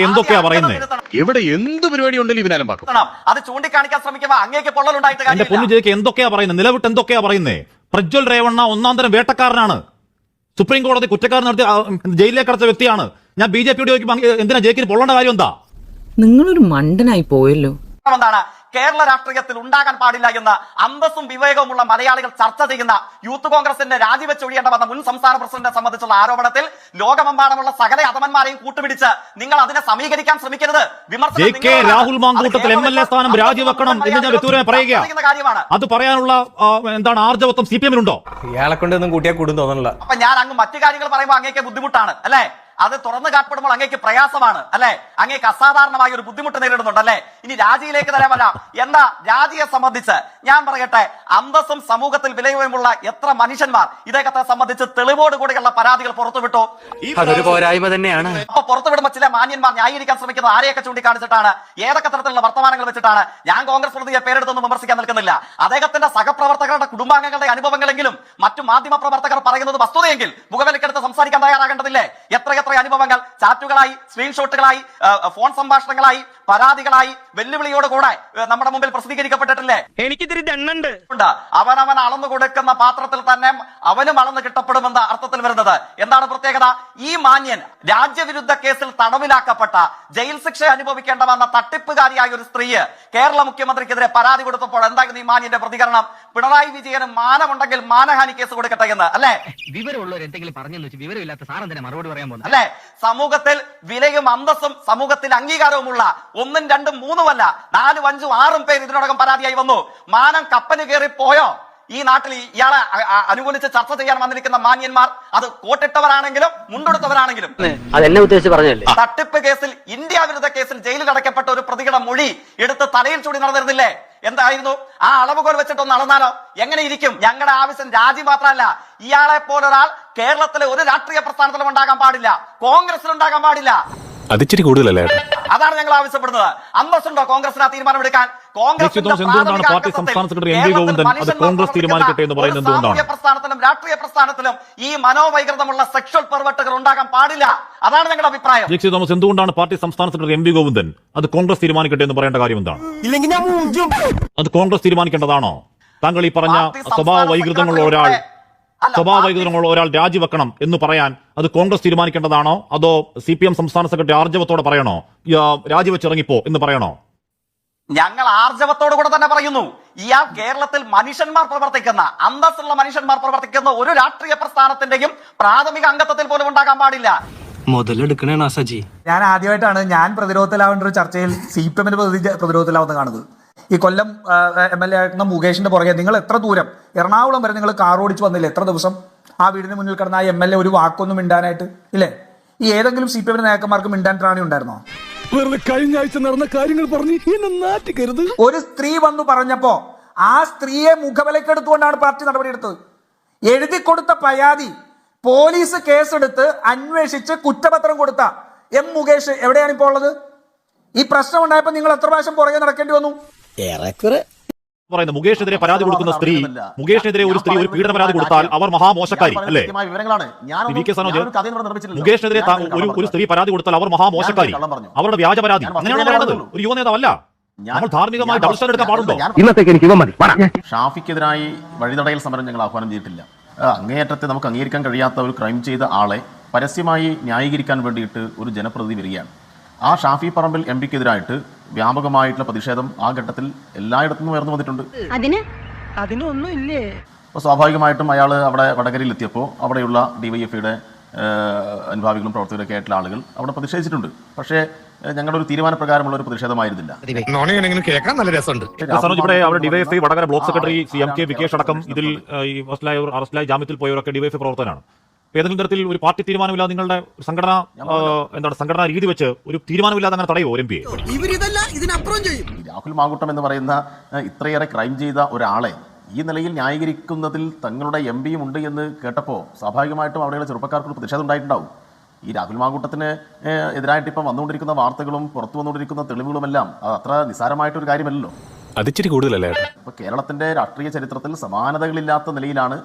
എന്തൊക്കെയാ പറയുന്നേ? ഇവിടെ എന്ത് പരിപാടി ഉണ്ടെങ്കിലും ഇവനാലും പാക്കും അത് ചൂണ്ടിക്കാണിക്കാൻ ശ്രമിക്കുമ്പോൾ അങ്ങേക്ക് പൊള്ളലുണ്ടായിട്ട് എന്റെ പൊന്നു കാര്യമില്ല എന്തൊക്കെയാ പറയുന്നത് നിലവിട്ട് എന്തൊക്കെയാ പറയുന്നേ? പ്രജ്വൽ രേവണ്ണ ഒന്നാം തരം വേട്ടക്കാരനാണ്. സുപ്രീം കോടതി കുറ്റക്കാരൻ നടത്തി ജയിലിലേക്ക് അടച്ച വ്യക്തിയാണ്. ഞാൻ ബി ജെ പിയുടെ എന്തിനാ ജെക്കിന് പൊള്ളേണ്ട കാര്യം എന്താ? നിങ്ങളൊരു മണ്ടനായി പോയല്ലോ. എന്താണ്? കേരള രാഷ്ട്രീയത്തിൽ ഉണ്ടാകാൻ പാടില്ല എന്ന് അന്തസ്സും വിവേകവുമുള്ള മലയാളികൾ ചർച്ച ചെയ്യുന്ന യൂത്ത് കോൺഗ്രസിന്റെ രാജിവെച്ചൊഴിയേണ്ട വന്ന മുൻ സംസ്ഥാന പ്രസിഡന്റിനെ സംബന്ധിച്ചുള്ള ആരോപണത്തിൽ ലോകമെമ്പാടുമുള്ള സകല അധമന്മാരെയും കൂട്ടുപിടിച്ച് നിങ്ങൾ അതിനെ സമീകരിക്കാൻ ശ്രമിക്കരുത്. വിമർശനം കെ രാഹുൽ മാങ്കൂട്ടത്തിൽ അത് എം എൽ എ സ്ഥാനം രാജിവെക്കണം എന്ന് ഞാൻ വ്യക്തിപരമായി പറയുകയാണ്. അത് പറയാനുള്ള എന്താണ് ആർജവത്വം സി പി എമ്മിലുണ്ടോ ഇയാളെ കൊണ്ടൊന്നും കൂട്ടിയാ കൂടും തോന്നണില്ല. അപ്പൊ ഞാൻ അങ്ങ് മറ്റു കാര്യങ്ങൾ പറയുമ്പോൾ അങ്ങേക്ക് ബുദ്ധിമുട്ടാണ് അല്ലെ? അത് തുറന്നു കാട്ടപ്പെടുമ്പോൾ അങ്ങേക്ക് പ്രയാസമാണ് അല്ലെ? അങ്ങേക്ക് അസാധാരണമായ ഒരു ബുദ്ധിമുട്ട് നേരിടുന്നുണ്ട് അല്ലെ? ഇനി രാജിയിലേക്ക് തന്നെ വരാം എന്താ രാജിയെ സംബന്ധിച്ച് ഞാൻ പറയട്ടെ അന്തസ്സും സമൂഹത്തിൽ വിലയുമുള്ള എത്ര മനുഷ്യന്മാർ ഇദ്ദേഹത്തെ സംബന്ധിച്ച് തെളിവോടുകൂടിയുള്ള പരാതികൾ പുറത്തുവിട്ടു? അതൊരു പോരായ്മ തന്നെയാണ്. അപ്പൊ പുറത്തുവിടുമ്പോൾ ചില മാന്യന്മാർ ന്യായീകരിക്കാൻ ശ്രമിക്കുന്നത് ആരെയൊക്കെ ചൂണ്ടിക്കാണിച്ചിട്ടാണ്? ഏതൊക്കെ തരത്തിലുള്ള വർത്തമാനങ്ങൾ വെച്ചിട്ടാണ്? ഞാൻ കോൺഗ്രസ് പ്രതിയെ പേരെടുത്തൊന്നും വിമർശിക്കാൻ നിൽക്കുന്നില്ല. അദ്ദേഹത്തിന്റെ സഹപ്രവർത്തകരുടെ കുടുംബാംഗങ്ങളുടെ അനുഭവങ്ങളെങ്കിലും മറ്റു മാധ്യമ പ്രവർത്തകർ പറയുന്നത് വസ്തുതയെങ്കിൽ മുഖവിലക്കെടുത്ത് സംസാരിക്കാൻ തയ്യാറാകേണ്ടതില്ലേ? എത്രയെത്ര എത്രയെത്ര അനുഭവങ്ങൾ ചാറ്റുകളായി സ്ക്രീൻഷോട്ടുകളായി ഫോൺ സംഭാഷണങ്ങളായി പരാതികളായി വെല്ലുവിളിയോട് കൂടെ നമ്മുടെ മുമ്പിൽ പ്രസിദ്ധീകരിക്കപ്പെട്ടിട്ടില്ലേ? എനിക്കിതിരി ദണ്ണുണ്ട്. ഉണ്ട്. അവൻ അവൻ അളന്നു കൊടുക്കുന്ന പാത്രത്തിൽ തന്നെ അവനും അളന്ന് കിട്ടപ്പെടുമെന്ന അർത്ഥത്തിൽ വരുന്നത്. എന്താണ് പ്രത്യേകത? ഈ മാന്യൻ രാജ്യവിരുദ്ധ കേസിൽ തടവിലാക്കപ്പെട്ട ജയിൽ ശിക്ഷ അനുഭവിക്കേണ്ട വന്ന തട്ടിപ്പുകാരിയായ ഒരു സ്ത്രീ കേരള മുഖ്യമന്ത്രിക്കെതിരെ പരാതി കൊടുത്തപ്പോൾ എന്തായിരുന്നു ഈ മാന്യന്റെ പ്രതികരണം? പിണറായി വിജയന് മാനമുണ്ടെങ്കിൽ മാനഹാനി കേസ് കൊടുക്കട്ടെ എന്ന് അല്ലെ? വിവരമുള്ളവർ എന്തെങ്കിലും പറഞ്ഞെന്ന് വെച്ച് വിവരമില്ലാത്ത സാറൻ തന്നെ മറുപടി പറയാൻ പോകുന്നത്? അല്ലെ? സമൂഹത്തിൽ വിലയും അന്തസ്സും സമൂഹത്തിൽ അംഗീകാരവുമുള്ള ഒന്നും രണ്ടും മൂന്നുമല്ല നാലും അഞ്ചും ആറും പേര് ഇതിനോടകം പരാതിയായി വന്നു. മാനം കപ്പന് കയറി പോയോ? ഈ നാട്ടിൽ ഇയാളെ അനുകൂലിച്ച് ചർച്ച ചെയ്യാൻ വന്നിരിക്കുന്ന മാന്യന്മാർ അത് കോട്ടിട്ടവരാണെങ്കിലും മുണ്ടെടുത്തവരാണെങ്കിലും അതെന്നെ ഉദ്ദേശിച്ച് പറഞ്ഞല്ലേ തട്ടിപ്പ് കേസിൽ ഇന്ത്യ വിരുദ്ധ കേസിൽ ജയിലിൽ അടയ്ക്കപ്പെട്ട ഒരു പ്രതികളെ മൊഴി എടുത്ത് തലയിൽ ചൂടി നടന്നിരുന്നില്ലേ? എന്തായിരുന്നു? ആ അളവുകോൽ വെച്ചിട്ടൊന്ന് അളന്നാലോ? എങ്ങനെ ഇരിക്കും? ഞങ്ങളുടെ ആവശ്യം രാജി മാത്രമല്ല. ഇയാളെ പോലൊരാൾ കേരളത്തിലെ ഒരു രാഷ്ട്രീയ പ്രസ്ഥാനത്തിലും ഉണ്ടാകാൻ പാടില്ല. കോൺഗ്രസിൽ ഉണ്ടാകാൻ പാടില്ല. അതിച്ചിരി കൂടുതലല്ലേ? അതാണ് ഞങ്ങൾ ആവശ്യപ്പെടുന്നത്. അന്തസ്സുണ്ടോ കോൺഗ്രസിന് ആ തീരുമാനമെടുക്കാൻ കോൺഗ്രസ് പാർട്ടി സംസ്ഥാന സെക്രട്ടറി എം വി ഗോവിന്ദൻ അത് കോൺഗ്രസ് തീരുമാനിക്കട്ടെ എന്ന് പറയുന്നത് എന്തുകൊണ്ടാണ്? പ്രസ്ഥാനത്തിലും രാഷ്ട്രീയ പ്രസ്ഥാനത്തിലും ഈ മനോവൈകൃതമുള്ള സെക്ഷൽ പെർവെട്ടുകൾ ഉണ്ടാകാൻ പാടില്ല. അതാണ് ഞങ്ങളുടെ അഭിപ്രായം. J C. തോമസ് എന്തുകൊണ്ടാണ് പാർട്ടി സംസ്ഥാന സെക്രട്ടറി എം വി ഗോവിന്ദൻ അത് കോൺഗ്രസ് തീരുമാനിക്കട്ടെ എന്ന് പറയേണ്ട കാര്യം എന്താണ്? ഇല്ലെങ്കിൽ അത് കോൺഗ്രസ് തീരുമാനിക്കേണ്ടതാണോ? താങ്കൾ ഈ പറഞ്ഞ സ്വഭാവ വൈകൃതമുള്ള ഒരാൾ ഉൾപ്പെടെ- വൈകുന്നേരമുള്ള ഒരാൾ രാജിവെക്കണം എന്ന് പറയാൻ അത് കോൺഗ്രസ് തീരുമാനിക്കേണ്ടതാണോ? അതോ സി പി എം സംസ്ഥാന സെക്രട്ടറി ആർജവത്തോടെ പറയണോ? രാജിവെച്ചിറങ്ങിപ്പോ എന്ന് പറയണോ? ഞങ്ങൾ ആർജവത്തോടു കൂടെ തന്നെ പറയുന്നു. ഇയാൾ കേരളത്തിൽ മനുഷ്യന്മാർ പ്രവർത്തിക്കുന്ന അന്തസ്സുള്ള മനുഷ്യന്മാർ പ്രവർത്തിക്കുന്ന ഒരു രാഷ്ട്രീയ പ്രസ്ഥാനത്തിന്റെയും പ്രാഥമിക അംഗത്വത്തിൽ പോലും ഉണ്ടാകാൻ പാടില്ല. മുതലെടുക്കണേ സജി ഞാൻ ആദ്യമായിട്ടാണ് ഞാൻ പ്രതിരോധത്തിലാവേണ്ട ഒരു ചർച്ചയിൽ സി പി എമ്മിന്റെ പ്രതിരോധത്തിലാവുന്ന കാണുന്നത്. ഈ കൊല്ലം എം എൽ എ ആയിരുന്ന മുകേഷിന്റെ പുറകെ നിങ്ങൾ എത്ര ദൂരം എറണാകുളം വരെ നിങ്ങൾ കാർ ഓടിച്ച് വന്നില്ലേ? എത്ര ദിവസം? ആ വീടിന് മുന്നിൽ കിടന്ന ആ എം എൽ എ ഒരു വാക്കൊന്നും മിണ്ടാനായിട്ട് ഇല്ലേ? ഈ ഏതെങ്കിലും സി പി എമ്മിന്റെ നേതാക്കന്മാർക്ക് മിണ്ടാൻ ത്രാണി ഉണ്ടായിരുന്നോ? വെറുതെ കഴിഞ്ഞ ആഴ്ച നടന്ന കാര്യങ്ങൾ പറഞ്ഞ് ഒരു സ്ത്രീ വന്നു പറഞ്ഞപ്പോ ആ സ്ത്രീയെ മുഖവിലക്കെടുത്തുകൊണ്ടാണ് പാർട്ടി നടപടിയെടുത്തത്. എഴുതി കൊടുത്ത പരാതി പോലീസ് കേസെടുത്ത് അന്വേഷിച്ച് കുറ്റപത്രം കൊടുത്ത എം മുകേഷ് എവിടെയാണ് ഇപ്പോൾ ഉള്ളത്? ഈ പ്രശ്നം ഉണ്ടായപ്പോൾ നിങ്ങൾ എത്ര പ്രാവശ്യം പുറകെ നടക്കേണ്ടി വന്നു? ഏറെക്കുറെ പറയുന്നത് മുകേഷിനെതിരെ പരാതി കൊടുക്കുന്ന സ്ത്രീ മുകേഷിനെതിരെ ഒരു സ്ത്രീ ഒരു പീഡന പരാതി കൊടുത്താൽ അവർ മഹാമോശക്കാരി അല്ലേ? വിവരങ്ങളാണ്. വി കെ സനോജ് മുകേഷിനെതിരെ ഒരു ഒരു സ്ത്രീ പരാതി കൊടുത്താൽ അവർ മഹാമോശക്കാരി. അവരുടെ വ്യാജ പരാതി അങ്ങനെയാണ് പറയുന്നത് ഒരു യുവ നേതാവല്ല നമ്മൾ ധാർമ്മികമായി ഡബിൾ സ്റ്റാൻഡ് എടുക്കാൻ പാടുണ്ടോ? ഇന്നത്തേക്ക് എനിക്ക് ഇവ മതി. ഷാഫിക്കെതിരായി വഴിതടയൽ സമരം ഞങ്ങൾ ആഹ്വാനം ചെയ്തിട്ടില്ല. അങ്ങേയറ്റത്തെ നമുക്ക് അംഗീകരിക്കാൻ കഴിയാത്ത ഒരു ക്രൈം ചെയ്ത ആളെ പരസ്യമായി ന്യായീകരിക്കാൻ വേണ്ടിയിട്ട് ഒരു ജനപ്രതിനിധി വരികയാണ്. ആ ഷാഫി പറമ്പിൽ എം പിക്കെതിരായിട്ട് വ്യാപകമായിട്ടുള്ള പ്രതിഷേധം ആ ഘട്ടത്തിൽ എല്ലായിടത്തും ഉയർന്നു വന്നിട്ടുണ്ട്. അതിന്? അതിനൊന്നും ഇല്ലേ അപ്പോൾ സ്വാഭാവികമായിട്ടും അയാൾ അവിടെ വടകരയിൽ എത്തിയപ്പോൾ അവിടെയുള്ള ഡിവൈഎഫ്ഐയുടെ അനുഭാവികളും പ്രവർത്തകരൊക്കെ ആയിട്ടുള്ള ആളുകൾ അവിടെ പ്രതിഷേധിച്ചിട്ടുണ്ട്. പക്ഷേ ഞങ്ങളുടെ ഒരു തീരുമാനപ്രകാരമുള്ള ഒരു പ്രതിഷേധമായിരുന്നില്ല. കേൾക്കാൻ നല്ല രസമുണ്ട്. ഇവിടെ അവിടെ DYFI Vadakara block secretary C M K Vikesh അടക്കം ഇതിൽ ഈ അറസ്റ്റിലായവർ അറസ്റ്റിലായി ജാമ്യത്തിൽ പോയവരൊക്കെ ഡിവൈഎഫ്ഐ പ്രവർത്തനാണ് ഏതെങ്കിലും തരത്തിൽ ഒരു പാർട്ടി തീരുമാനമില്ലാതെ നിങ്ങളുടെ സംഘടന എന്താണ് സംഘടനാ രീതി വെച്ച് ഒരു തീരുമാനമില്ലാതെ അങ്ങനെ തടയുമോ എം പി ഇതിനപ്പുറം ചെയ്യും. രാഹുൽ മാങ്കുട്ടം എന്ന് പറയുന്ന ഇത്രയേറെ ക്രൈം ചെയ്ത ഒരാളെ ഈ നിലയിൽ ന്യായീകരിക്കുന്നതിൽ തങ്ങളുടെ എം പിയും ഉണ്ട് എന്ന് കേട്ടപ്പോൾ സ്വാഭാവികമായിട്ടും അവിടെയുള്ള ചെറുപ്പക്കാർക്ക് ഒരു പ്രതിഷേധം ഉണ്ടായിട്ടുണ്ടാവും. ഈ രാഹുൽ മാങ്കുട്ടത്തിന് എതിരായിട്ട് ഇപ്പം വന്നുകൊണ്ടിരിക്കുന്ന വാർത്തകളും പുറത്തു വന്നുകൊണ്ടിരിക്കുന്ന തെളിവുകളുമെല്ലാം അത് അത്ര നിസ്സാരമായിട്ടൊരു കാര്യമല്ലല്ലോ. അതിച്ചിരി കൂടുതലല്ലേ? ഇപ്പോൾ കേരളത്തിന്റെ രാഷ്ട്രീയ ചരിത്രത്തിൽ സമാനതകളില്ലാത്ത നിലയിലാണ്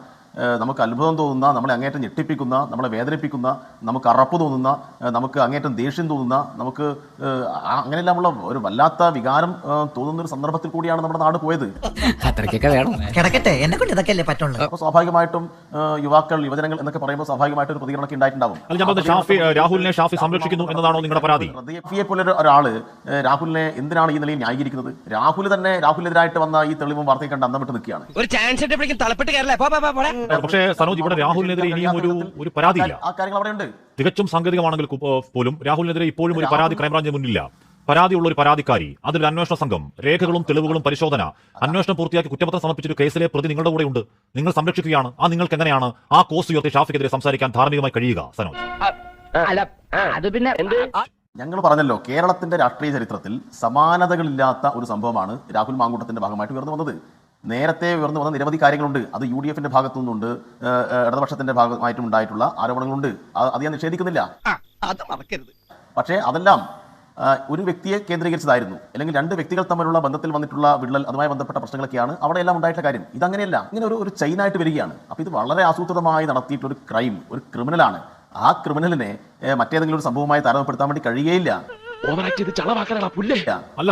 നമുക്ക് അത്ഭുതം തോന്നുന്ന നമ്മളെ അങ്ങേറ്റം ഞെട്ടിപ്പിക്കുന്ന നമ്മളെ വേദനിപ്പിക്കുന്ന നമുക്ക് അറപ്പ് തോന്നുന്ന നമുക്ക് അങ്ങേറ്റം ദേഷ്യം തോന്നുന്ന നമുക്ക് അങ്ങനെയെല്ലാമുള്ള ഒരു വല്ലാത്ത വികാരം തോന്നുന്ന ഒരു സന്ദർഭത്തിൽ കൂടിയാണ് നമ്മുടെ നാട് പോയത്. കിടക്കട്ടെ എന്നെ കൊണ്ട് ഇതൊക്കെ പറ്റുള്ളൂ? അപ്പോൾ സ്വാഭാവികമായിട്ടും യുവാക്കൾ യുവജനങ്ങൾ എന്നൊക്കെ പറയുമ്പോൾ സ്വാഭാവികമായിട്ടും ഒരു പ്രതികരണമൊക്കെ ഉണ്ടായിട്ടുണ്ടാവും. രാഹുലിനെ ഷാഫി സംരക്ഷിക്കുന്നു എന്നതാണോ നിങ്ങളുടെ പരാതി? റദിയഫിയെ പോലെ ഒരാൾ രാഹുലിനെ എന്തിനാണ് ഈ നിലയിൽ ന്യായീകരിക്കുന്നത്? രാഹുൽ തന്നെ രാഹുലിനെതിരായിട്ട് വന്ന ഈ തെളിവും വാർത്തയും കണ്ട് അന്തം വിട്ട് നിൽക്കുകയാണ്. ഒരു ചാൻസ് ഇട്ടപ്പോഴേക്കും തളപ്പെട്ട് കയറല്ലേ? പക്ഷേ സനോജ് ഇവിടെ രാഹുലിനെതിരെ ഇനിയും ഒരു ഒരു പരാതിയില്ല തികച്ചും സാങ്കേതികമാണെങ്കിൽ പോലും രാഹുലിനെതിരെ ഇപ്പോഴും ഒരു പരാതി ക്രൈംബ്രാഞ്ചിന് മുന്നില്ല പരാതിയുള്ള ഒരു പരാതിക്കാരി അതിൽ അന്വേഷണ സംഘം രേഖകളും തെളിവുകളും പരിശോധന അന്വേഷണം പൂർത്തിയാക്കി കുറ്റപത്രം സമർപ്പിച്ചൊരു കേസിലെ പ്രതി നിങ്ങളുടെ കൂടെ ഉണ്ട് നിങ്ങൾ സംരക്ഷിക്കുകയാണ് ആ നിങ്ങൾക്ക് എങ്ങനെയാണ് ആ കോസ് ഉയർത്തി ഷാഫിക്കെതിരെ സംസാരിക്കാൻ ധാർമ്മികമായി കഴിയുക സനോജ് അത് പിന്നെ ഞങ്ങൾ പറഞ്ഞല്ലോ കേരളത്തിന്റെ രാഷ്ട്രീയ ചരിത്രത്തിൽ സമാനതകളില്ലാത്ത ഒരു സംഭവമാണ് രാഹുൽ മാങ്കൂട്ടത്തിന്റെ ഭാഗമായിട്ട് ഉയർന്നു വന്നത് നേരത്തെ ഉയർന്നു വന്ന നിരവധി കാര്യങ്ങളുണ്ട്. അത് യു ഡി എഫിന്റെ ഭാഗത്തു നിന്നുണ്ട് ഇടതുപക്ഷത്തിന്റെ ഭാഗമായിട്ടും ഉണ്ടായിട്ടുള്ള ആരോപണങ്ങളുണ്ട് അത് ഞാൻ നിഷേധിക്കുന്നില്ല. പക്ഷേ അതെല്ലാം ഒരു വ്യക്തിയെ കേന്ദ്രീകരിച്ചതായിരുന്നു. അല്ലെങ്കിൽ രണ്ട് വ്യക്തികൾ തമ്മിലുള്ള ബന്ധത്തിൽ വന്നിട്ടുള്ള വിള്ളൽ അതുമായി ബന്ധപ്പെട്ട പ്രശ്നങ്ങളൊക്കെയാണ് അവിടെയെല്ലാം ഉണ്ടായിട്ടുള്ള കാര്യം. ഇതങ്ങനെയല്ല. ഇങ്ങനെ ഒരു ഒരു ചെയിനായിട്ട് വരികയാണ്. അപ്പോൾ ഇത് വളരെ ആസൂത്രിതമായി നടത്തിയിട്ടുള്ള ഒരു ക്രൈം ഒരു ക്രിമിനലാണ്. ആ ക്രിമിനലിനെ മറ്റേതെങ്കിലും ഒരു സംഭവമായി താരതമ്യപ്പെടുത്താൻ വേണ്ടി കഴിയുകയില്ല. അല്ല,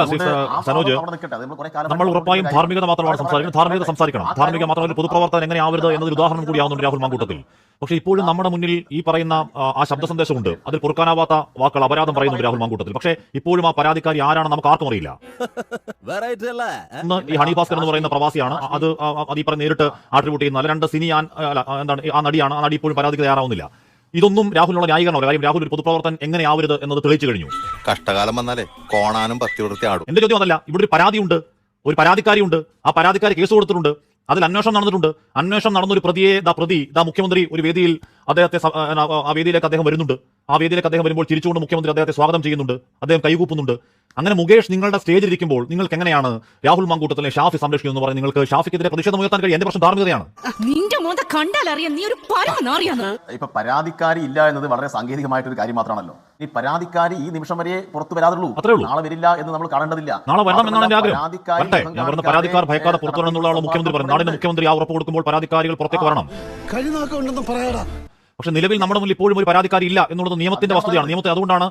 സനോജ്, നിൽക്കട്ടെ. അത് നമ്മൾ കുറേ കാലമായിട്ട് നമ്മൾ ഉറപ്പായും ധാർമ്മികത മാത്രമാണ് സംസാരിക്കുന്നത് ധാർമ്മികത സംസാരിക്കണം. ധാർമ്മിക മാത്രമല്ല പൊതുപ്രവർത്തനം എങ്ങനെ ആവരുത് എന്നൊരു ഉദാഹരണം കൂടിയാവുന്നുണ്ട് രാഹുൽ മാങ്കൂട്ടത്തിൽ. പക്ഷെ ഇപ്പോഴും നമ്മുടെ മുന്നിൽ ഈ പറയുന്ന ആ, ശബ്ദ സന്ദേശമുണ്ട്. അതിൽ പൊറുക്കാനാവാത്ത വാക്കുകൾ അപരാധം പറയുന്നു രാഹുൽ മാങ്കൂട്ടത്തിൽ. പക്ഷേ ഇപ്പോഴും ആ പരാതിക്കാരി ആരാണ് നമുക്ക് ആർക്കും അറിയില്ല. ഈ ഹണി ഭാസ്കർ എന്ന് പറയുന്ന പ്രവാസിയാണ്. അത് അത് ഈ പറഞ്ഞ നേരിട്ട് ആട്രിബ്യൂട്ട് ചെയ്യുന്ന അല്ല രണ്ട് സിനി എന്താണ് ആ നടിയാണ്. ആ നടി ഇപ്പോഴും പരാതിക്ക് തയ്യാറാവുന്നില്ല. ഇതൊന്നും രാഹുലിനുള്ള ന്യായീകരണമല്ല കാര്യം രാഹുൽ ഒരു പൊതുപ്രവർത്തൻ എങ്ങനെയാവരുത് എന്നത് തെളിയിച്ചു കഴിഞ്ഞു. കഷ്ടകാലം വന്നാലേ കോണാനും പത്തിവൃത്തി ആടും. എന്റെ ചോദ്യം അതല്ല. ഇവിടെ ഒരു പരാതിയുണ്ട്. ഒരു പരാതിക്കാരിയുണ്ട്. ആ പരാതിക്കാരി കേസ് കൊടുത്തിട്ടുണ്ട്. അതിൽ അന്വേഷണം നടന്നിട്ടുണ്ട്. അന്വേഷണം നടന്ന ഒരു പ്രതിയെ ദാ പ്രതി ദാ മുഖ്യമന്ത്രി ഒരു വേദിയിൽ അദ്ദേഹത്തെ ആ, വേദിയിലേക്ക് അദ്ദേഹം വരുന്നുണ്ട്. ആ വേദിയിലേക്ക് അദ്ദേഹം വരുമ്പോൾ തിരിച്ചുകൊണ്ട് മുഖ്യമന്ത്രി അദ്ദേഹത്തെ സ്വാഗതം ചെയ്യുന്നുണ്ട്. അദ്ദേഹം കൈകൂപ്പുന്നുണ്ട്. അങ്ങനെ മുകേഷ് നിങ്ങളുടെ സ്റ്റേജിൽ ഇരിക്കുമ്പോൾ നിങ്ങൾക്ക് എങ്ങനെയാണ് രാഹുൽ മാങ്കൂട്ടത്തിലെ ഷാഫി സംരക്ഷിക്കും എന്ന് പറഞ്ഞ് നിങ്ങൾക്ക് ഷാഫിക്കെതിരെ പ്രതിഷേധം ഉയർത്താൻ കഴിയും എന്റെ പ്രശ്നം ധാർമ്മികതയാണ്. ഒരു ഇപ്പൊ പരാതിക്കാരി ഇല്ല എന്നത് വളരെ സാങ്കേതികമായിട്ടൊരു കാര്യം മാത്രമാണല്ലോ. ഈ പരാതിക്കാരി ഈ നിമിഷം വരെ പുറത്തു വരാതുള്ളൂ. നാളെ വരില്ല എന്ന് നമ്മൾ കാണേണ്ടതില്ല. നാളെ എന്റെ ആഗ്രഹം. പറഞ്ഞ പരാതിക്കാർ ഭയക്കാതെ പുറത്തു വരണം എന്നുള്ള മുഖ്യമന്ത്രി പറയുന്നത്. നാടിന്റെ മുഖ്യമന്ത്രി ആ ഉറപ്പ് കൊടുക്കുമ്പോൾ പരാതിക്കാരികൾ പുറത്തേക്ക് വരണം. പക്ഷെ നിലവിൽ നമ്മുടെ മുന്നിൽ ഇപ്പോഴും ഒരു പരാതിക്കാരി ഇല്ല എന്നുള്ളത് നിയമത്തിന്റെ വസ്തുതയാണ്. നിയമത്തെ അതുകൊണ്ടാണ്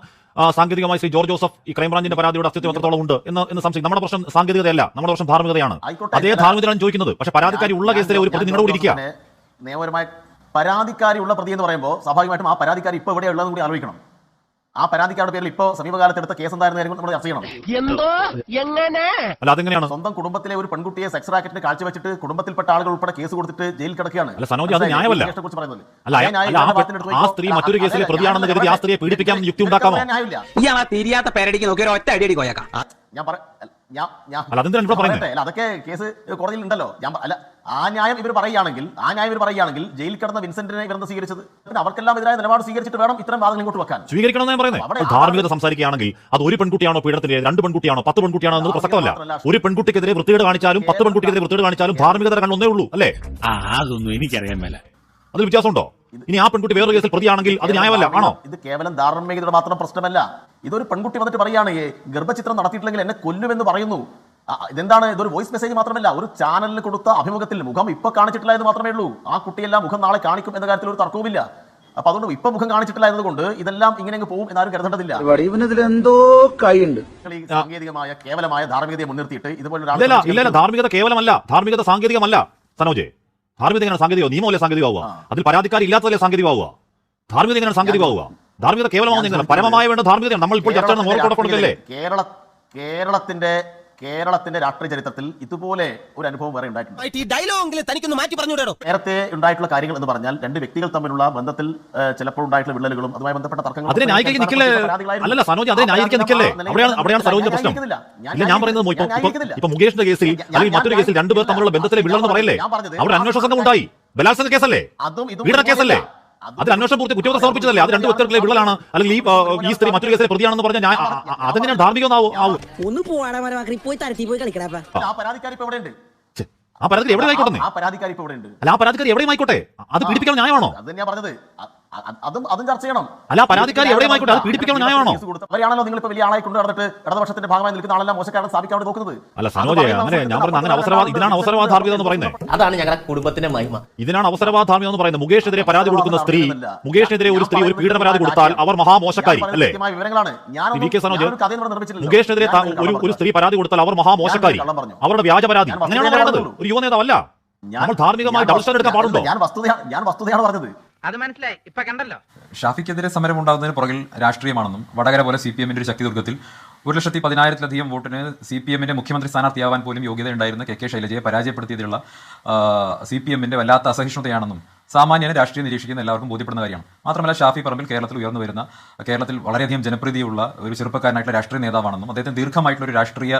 സാങ്കേതികമായി ശ്രീ ജോർജ് ജോസഫ് ഈ ക്രൈംബ്രാഞ്ചിന്റെ പരാതിയുടെ അസ്തിത്വം എത്രത്തോളം ഉണ്ട് എന്ന് എന്ന് സംശയം നമ്മുടെ പ്രശ്നം സാങ്കേതികതയല്ല നമ്മുടെ പ്രശ്നം ധാർമ്മികതയാണ്. അതേ ധാർമ്മികതയാണ് ചോദിക്കുന്നത്. പക്ഷേ പരാതിക്കാരി ഉള്ള കേസിലെ ഒരു പ്രതി നിങ്ങളുടെ ഇരിക്കുക. നിയമപരമായി പരാതിക്കാരി ഉള്ള പ്രതി എന്ന് പറയുമ്പോൾ സ്വാഭാവികമായിട്ടും ആ പരാതിക്കാരി ഇപ്പൊ എവിടെയുള്ളതെന്ന് കൂടി ആലോചിക്കണം. ആ പരാതിക്കാരുടെ പേരിൽ ഇപ്പോൾ സമീപകാലത്ത് എടുത്ത കേസ് എന്തായിരുന്നു കാര്യം നമ്മൾ ചർച്ച ചെയ്യണം എന്തോ എങ്ങനെ അല്ല അതെങ്ങനെയാണ് സ്വന്തം കുടുംബത്തിലെ ഒരു പെൺകുട്ടിയെ സെക്സ് റാക്കറ്റിന് കാഴ്ചവെച്ചിട്ട് കുടുംബത്തിൽപ്പെട്ട ആളുകൾ ഉൾപ്പെടെ കേസ് കൊടുത്തിട്ട് ജയിലിൽ കിടക്കുകയാണ് അല്ല, സനോജി അത് ന്യായമല്ല. ആ ആ. സ്ത്രീ മറ്റൊരു കേസിലെ പ്രതിയാണെന്ന് ഞാൻ കരുതി ആ സ്ത്രീയെ പീഡിപ്പിക്കാൻ യുക്തി ഉണ്ടാക്കാമോ ന്യായമില്ല. ഇയാളാ തിരിയാത്ത പേരടിക്ക് നോക്കി ഒരു ഒറ്റ അടിയടി കോയക്കാം ഞാൻ പറ ഞാൻ ഞാൻ അല്ല, അതൊക്കെ കേസ് കോടതിയിൽ ഉണ്ടല്ലോ. ഞാൻ അല്ല ആ ന്യായം ഇവർ പറയുകയാണെങ്കിൽ ആ ന്യായം ഇവർ പറയുകയാണെങ്കിൽ ജയിലിൽ കിടന്ന വിൻസെന്റിനെ ഇവർ സ്വീകരിച്ചത്? പിന്നെ അവർക്കെല്ലാം എതിരായ നിലപാട് സ്വീകരിച്ചിട്ട് വേണം ഇത്തരം വാദങ്ങൾ ഇങ്ങോട്ട് വെക്കാൻ. സ്വീകരിക്കണം ഞാൻ പറയുന്നത് ധാർമ്മികത സംസാരിക്കുകയാണെങ്കിൽ അത് ഒരു പെൺകുട്ടിയാണോ പീഡനത്തിലെ രണ്ട് പെൺകുട്ടിയാണോ പത്ത് പെൺകുട്ടിയാണോ എന്നത് പ്രസക്തമല്ല. ഒരു പെൺകുട്ടിക്കെതിരെ വൃത്തികേട് കാണിച്ചാലും പത്ത് പെൺകുട്ടിക്കെതിരെ വൃത്തികേട് കാണിച്ചാലും ധാർമ്മികത കണ്ടൊന്നേ ഉള്ളൂ അല്ലേ? അതൊന്നും എനിക്കറിയാൻ മേല. അതിൽ വ്യത്യാസമുണ്ടോ? ഇനി ആ പെൺകുട്ടി വേറൊരു കേസിൽ പ്രതിയാണെങ്കിൽ അത് ന്യായമല്ല ആണോ? ഇത് കേവലം ധാർമ്മികതയുടെ മാത്രം പ്രശ്നമല്ല. ഇതൊരു പെൺകുട്ടി വന്നിട്ട് പറയാണ് ഗർഭചിത്രം നടത്തിയിട്ടില്ലെങ്കിൽ എന്നെ കൊല്ലുമെന്ന് പറയുന്നു. ഇതെന്താണ്? ഇതൊരു വോയിസ് മെസ്സേജ് മാത്രമല്ല ഒരു ചാനലിന് കൊടുത്ത അഭിമുഖത്തിൽ മുഖം ഇപ്പൊ കാണിച്ചിട്ടില്ല എന്ന് മാത്രമേ ഉള്ളൂ. ആ കുട്ടിയെല്ലാം മുഖം നാളെ കാണിക്കും എന്ന കാര്യത്തിൽ ഒരു തർക്കവുമില്ല. അപ്പൊ അതുകൊണ്ട് ഇപ്പൊ മുഖം കാണിച്ചിട്ടില്ല എന്നതുകൊണ്ട് ഇതെല്ലാം ഇങ്ങനെ അങ്ങ് പോകും എന്നാരും കരുതേണ്ടതില്ല. എന്തോ കൈയുണ്ട്. സാങ്കേതികമായ കേവലമായ ധാർമ്മികതയെ മുൻനിർത്തിയിട്ട് ഇതുപോലെ ധാർമ്മികത കേവലമല്ല ധാർമ്മികത സാങ്കേതികമല്ല സനോജെ. ധാർമ്മികത എങ്ങനെ സാങ്കേതിക നിയമമല്ലേ സാങ്കേതികമാവുക അതിൽ പരാതിക്കാരി ഇല്ലാത്തതല്ലേ സാങ്കേതികമാവുക ധാർമ്മികത എങ്ങനെ സാങ്കേതികമാവുക ധാർമ്മികത കേവലമാവുന്ന പരമമായ വേണ്ട ധാർമ്മികതയാണ്. നമ്മൾ ഇപ്പോൾ ചർച്ച കേരള കേരളത്തിന്റെ കേരളത്തിന്റെ രാഷ്ട്രീയ ചരിത്രത്തിൽ ഇതുപോലെ ഒരു അനുഭവം വേറെ ഉണ്ടായിട്ടുണ്ട്. നേരത്തെ ഉണ്ടായിട്ടുള്ള കാര്യങ്ങൾ എന്ന് പറഞ്ഞാൽ രണ്ട് വ്യക്തികൾ തമ്മിലുള്ള ബന്ധത്തിൽ ചിലപ്പോൾ ഉണ്ടായിട്ടുള്ള വിള്ളലുകളും അതുമായി ബന്ധപ്പെട്ട തർക്കങ്ങളും മുകേഷിന്റെ കേസിൽ അല്ലെങ്കിൽ മറ്റൊരു കേസിൽ രണ്ടുപേർ തമ്മിലുള്ള ബന്ധത്തിലെ വിള്ളൽ എന്ന് പറയല്ലേ അവിടെ അന്വേഷണ സംഘം ഉണ്ടായി. ബലാത്സംഗ കേസല്ലേ? അതും കേസല്ലേ? അതിൽ അന്വേഷണം പൂർത്തി കുറ്റപത്രം സമർപ്പിച്ചതല്ലേ? അത് രണ്ട് വ്യക്തികളെ വിള്ളലാണ്. അല്ലെങ്കിൽ ഈ ഈ സ്ത്രീ മറ്റൊരു കേസിലെ പ്രതിയാണെന്ന് പറഞ്ഞാൽ ഞാൻ അതെങ്ങനെയാണ് ധാർമ്മികമാവും ആവും ഒന്ന് പോവാടാ മരമാക്കി പോയി തരത്തി പോയി കളിക്കടാ ആ. പരാതിക്കാരി ഇപ്പൊ എവിടെ ഉണ്ട് ആ പരാതിക്കാരി എവിടെ ആയിക്കോട്ടെ ആ പരാതിക്കാരി ഇപ്പൊ എവിടെയുണ്ട്? അല്ല ആ പരാതിക്കാരി എവിടെയും ആയിക്കോട്ടെ അത് പീഡിപ്പിക്കാൻ ന്യായമാണോ? അത് ഞാൻ പറഞ്ഞത്. അതും അതും ചർച്ച ചെയ്യണം. അല്ല, പരാതിക്കാരി എവിടെയും ആയിക്കോട്ടെ, അത് പീഡിപ്പിക്കാൻ ന്യായമാണോ? അവരെയാണല്ലോ നിങ്ങൾ ഇപ്പൊ വലിയ ആളായി കൊണ്ട് നടന്നിട്ട് ഇടതുപക്ഷത്തിന്റെ ഭാഗമായി നിൽക്കുന്ന ആളെല്ലാം മോശക്കാരൻ സ്ഥാപിക്കാൻ നോക്കുന്നത്. അല്ല അത് അങ്ങനെ ഞാൻ അങ്ങനെ അവസരവാദ ഇതിനാണ് അവസരവാദ ധാർമ്മികത എന്ന് പറയുന്നത്. അതാണ് ഞങ്ങളുടെ കുടുംബത്തിന്റെ മഹിമ. ഇതിനാണ് അവസരവാദ ധാർമ്മികത എന്ന് പറയുന്നത്. മുകേഷിനെതിരെ പരാതി കൊടുക്കുന്ന സ്ത്രീ മുകേഷിനെതിരെ ഒരു സ്ത്രീ ഒരു പീഡന പരാതി കൊടുത്താൽ അവർ മഹാമോശക്കാരി അല്ലേ? വിവരങ്ങളാണ്. ഞാൻ സനോജ്. മുകേഷിനെതിരെ ഒരു ഒരു സ്ത്രീ പരാതി കൊടുത്താൽ അവർ മഹാമോശക്കാരി. അവരുടെ വ്യാജ പരാതി അങ്ങനെയാണ് പറയുന്നത്. ഒരു യുവ നേതാവല്ല ഞാൻ- നമ്മൾ ധാർമ്മികമായി ഞാൻ ഡബിൾ സ്റ്റാൻഡ് എടുക്കാൻ പാടുണ്ടോ? ഞാൻ വസ്തുതയാണ് ഞാൻ വസ്തുതയാണ് പറഞ്ഞത്. അത് മനസ്സിലായി. ഇപ്പൊ കണ്ടല്ലോ. ഷാഫിക്കെതിരെ സമരം ഉണ്ടാകുന്നതിന് പുറകിൽ രാഷ്ട്രീയമാണെന്നും വടകര പോലെ സി പി എമ്മിന്റെ ഒരു ശക്തിദുർഗത്തിൽ ഒരു ലക്ഷത്തി പതിനായിരത്തിലധികം വോട്ടിന് സി പി എമ്മിന്റെ മുഖ്യമന്ത്രി സ്ഥാനാർത്ഥിയാവാൻ പോലും യോഗ്യതയുണ്ടായിരുന്ന കെ കെ ശൈലജയെ പരാജയപ്പെടുത്തിയതിലുള്ള സി പി എമ്മിന്റെ വല്ലാത്ത അസഹിഷ്ണുതയാണെന്നും സാമാന്യനെ രാഷ്ട്രീയം നിരീക്ഷിക്കുന്ന എല്ലാവർക്കും ബോധ്യപ്പെടുന്ന കാര്യമാണ്. മാത്രമല്ല ഷാഫി പറമ്പിൽ കേരളത്തിൽ ഉയർന്നു വരുന്ന കേരളത്തിൽ വളരെയധികം ജനപ്രീതിയുള്ള ഒരു ചെറുപ്പക്കാരനായിട്ടുള്ള രാഷ്ട്രീയ നേതാവാണെന്നും അദ്ദേഹത്തിന് ദീർഘമായിട്ടുള്ള ഒരു രാഷ്ട്രീയ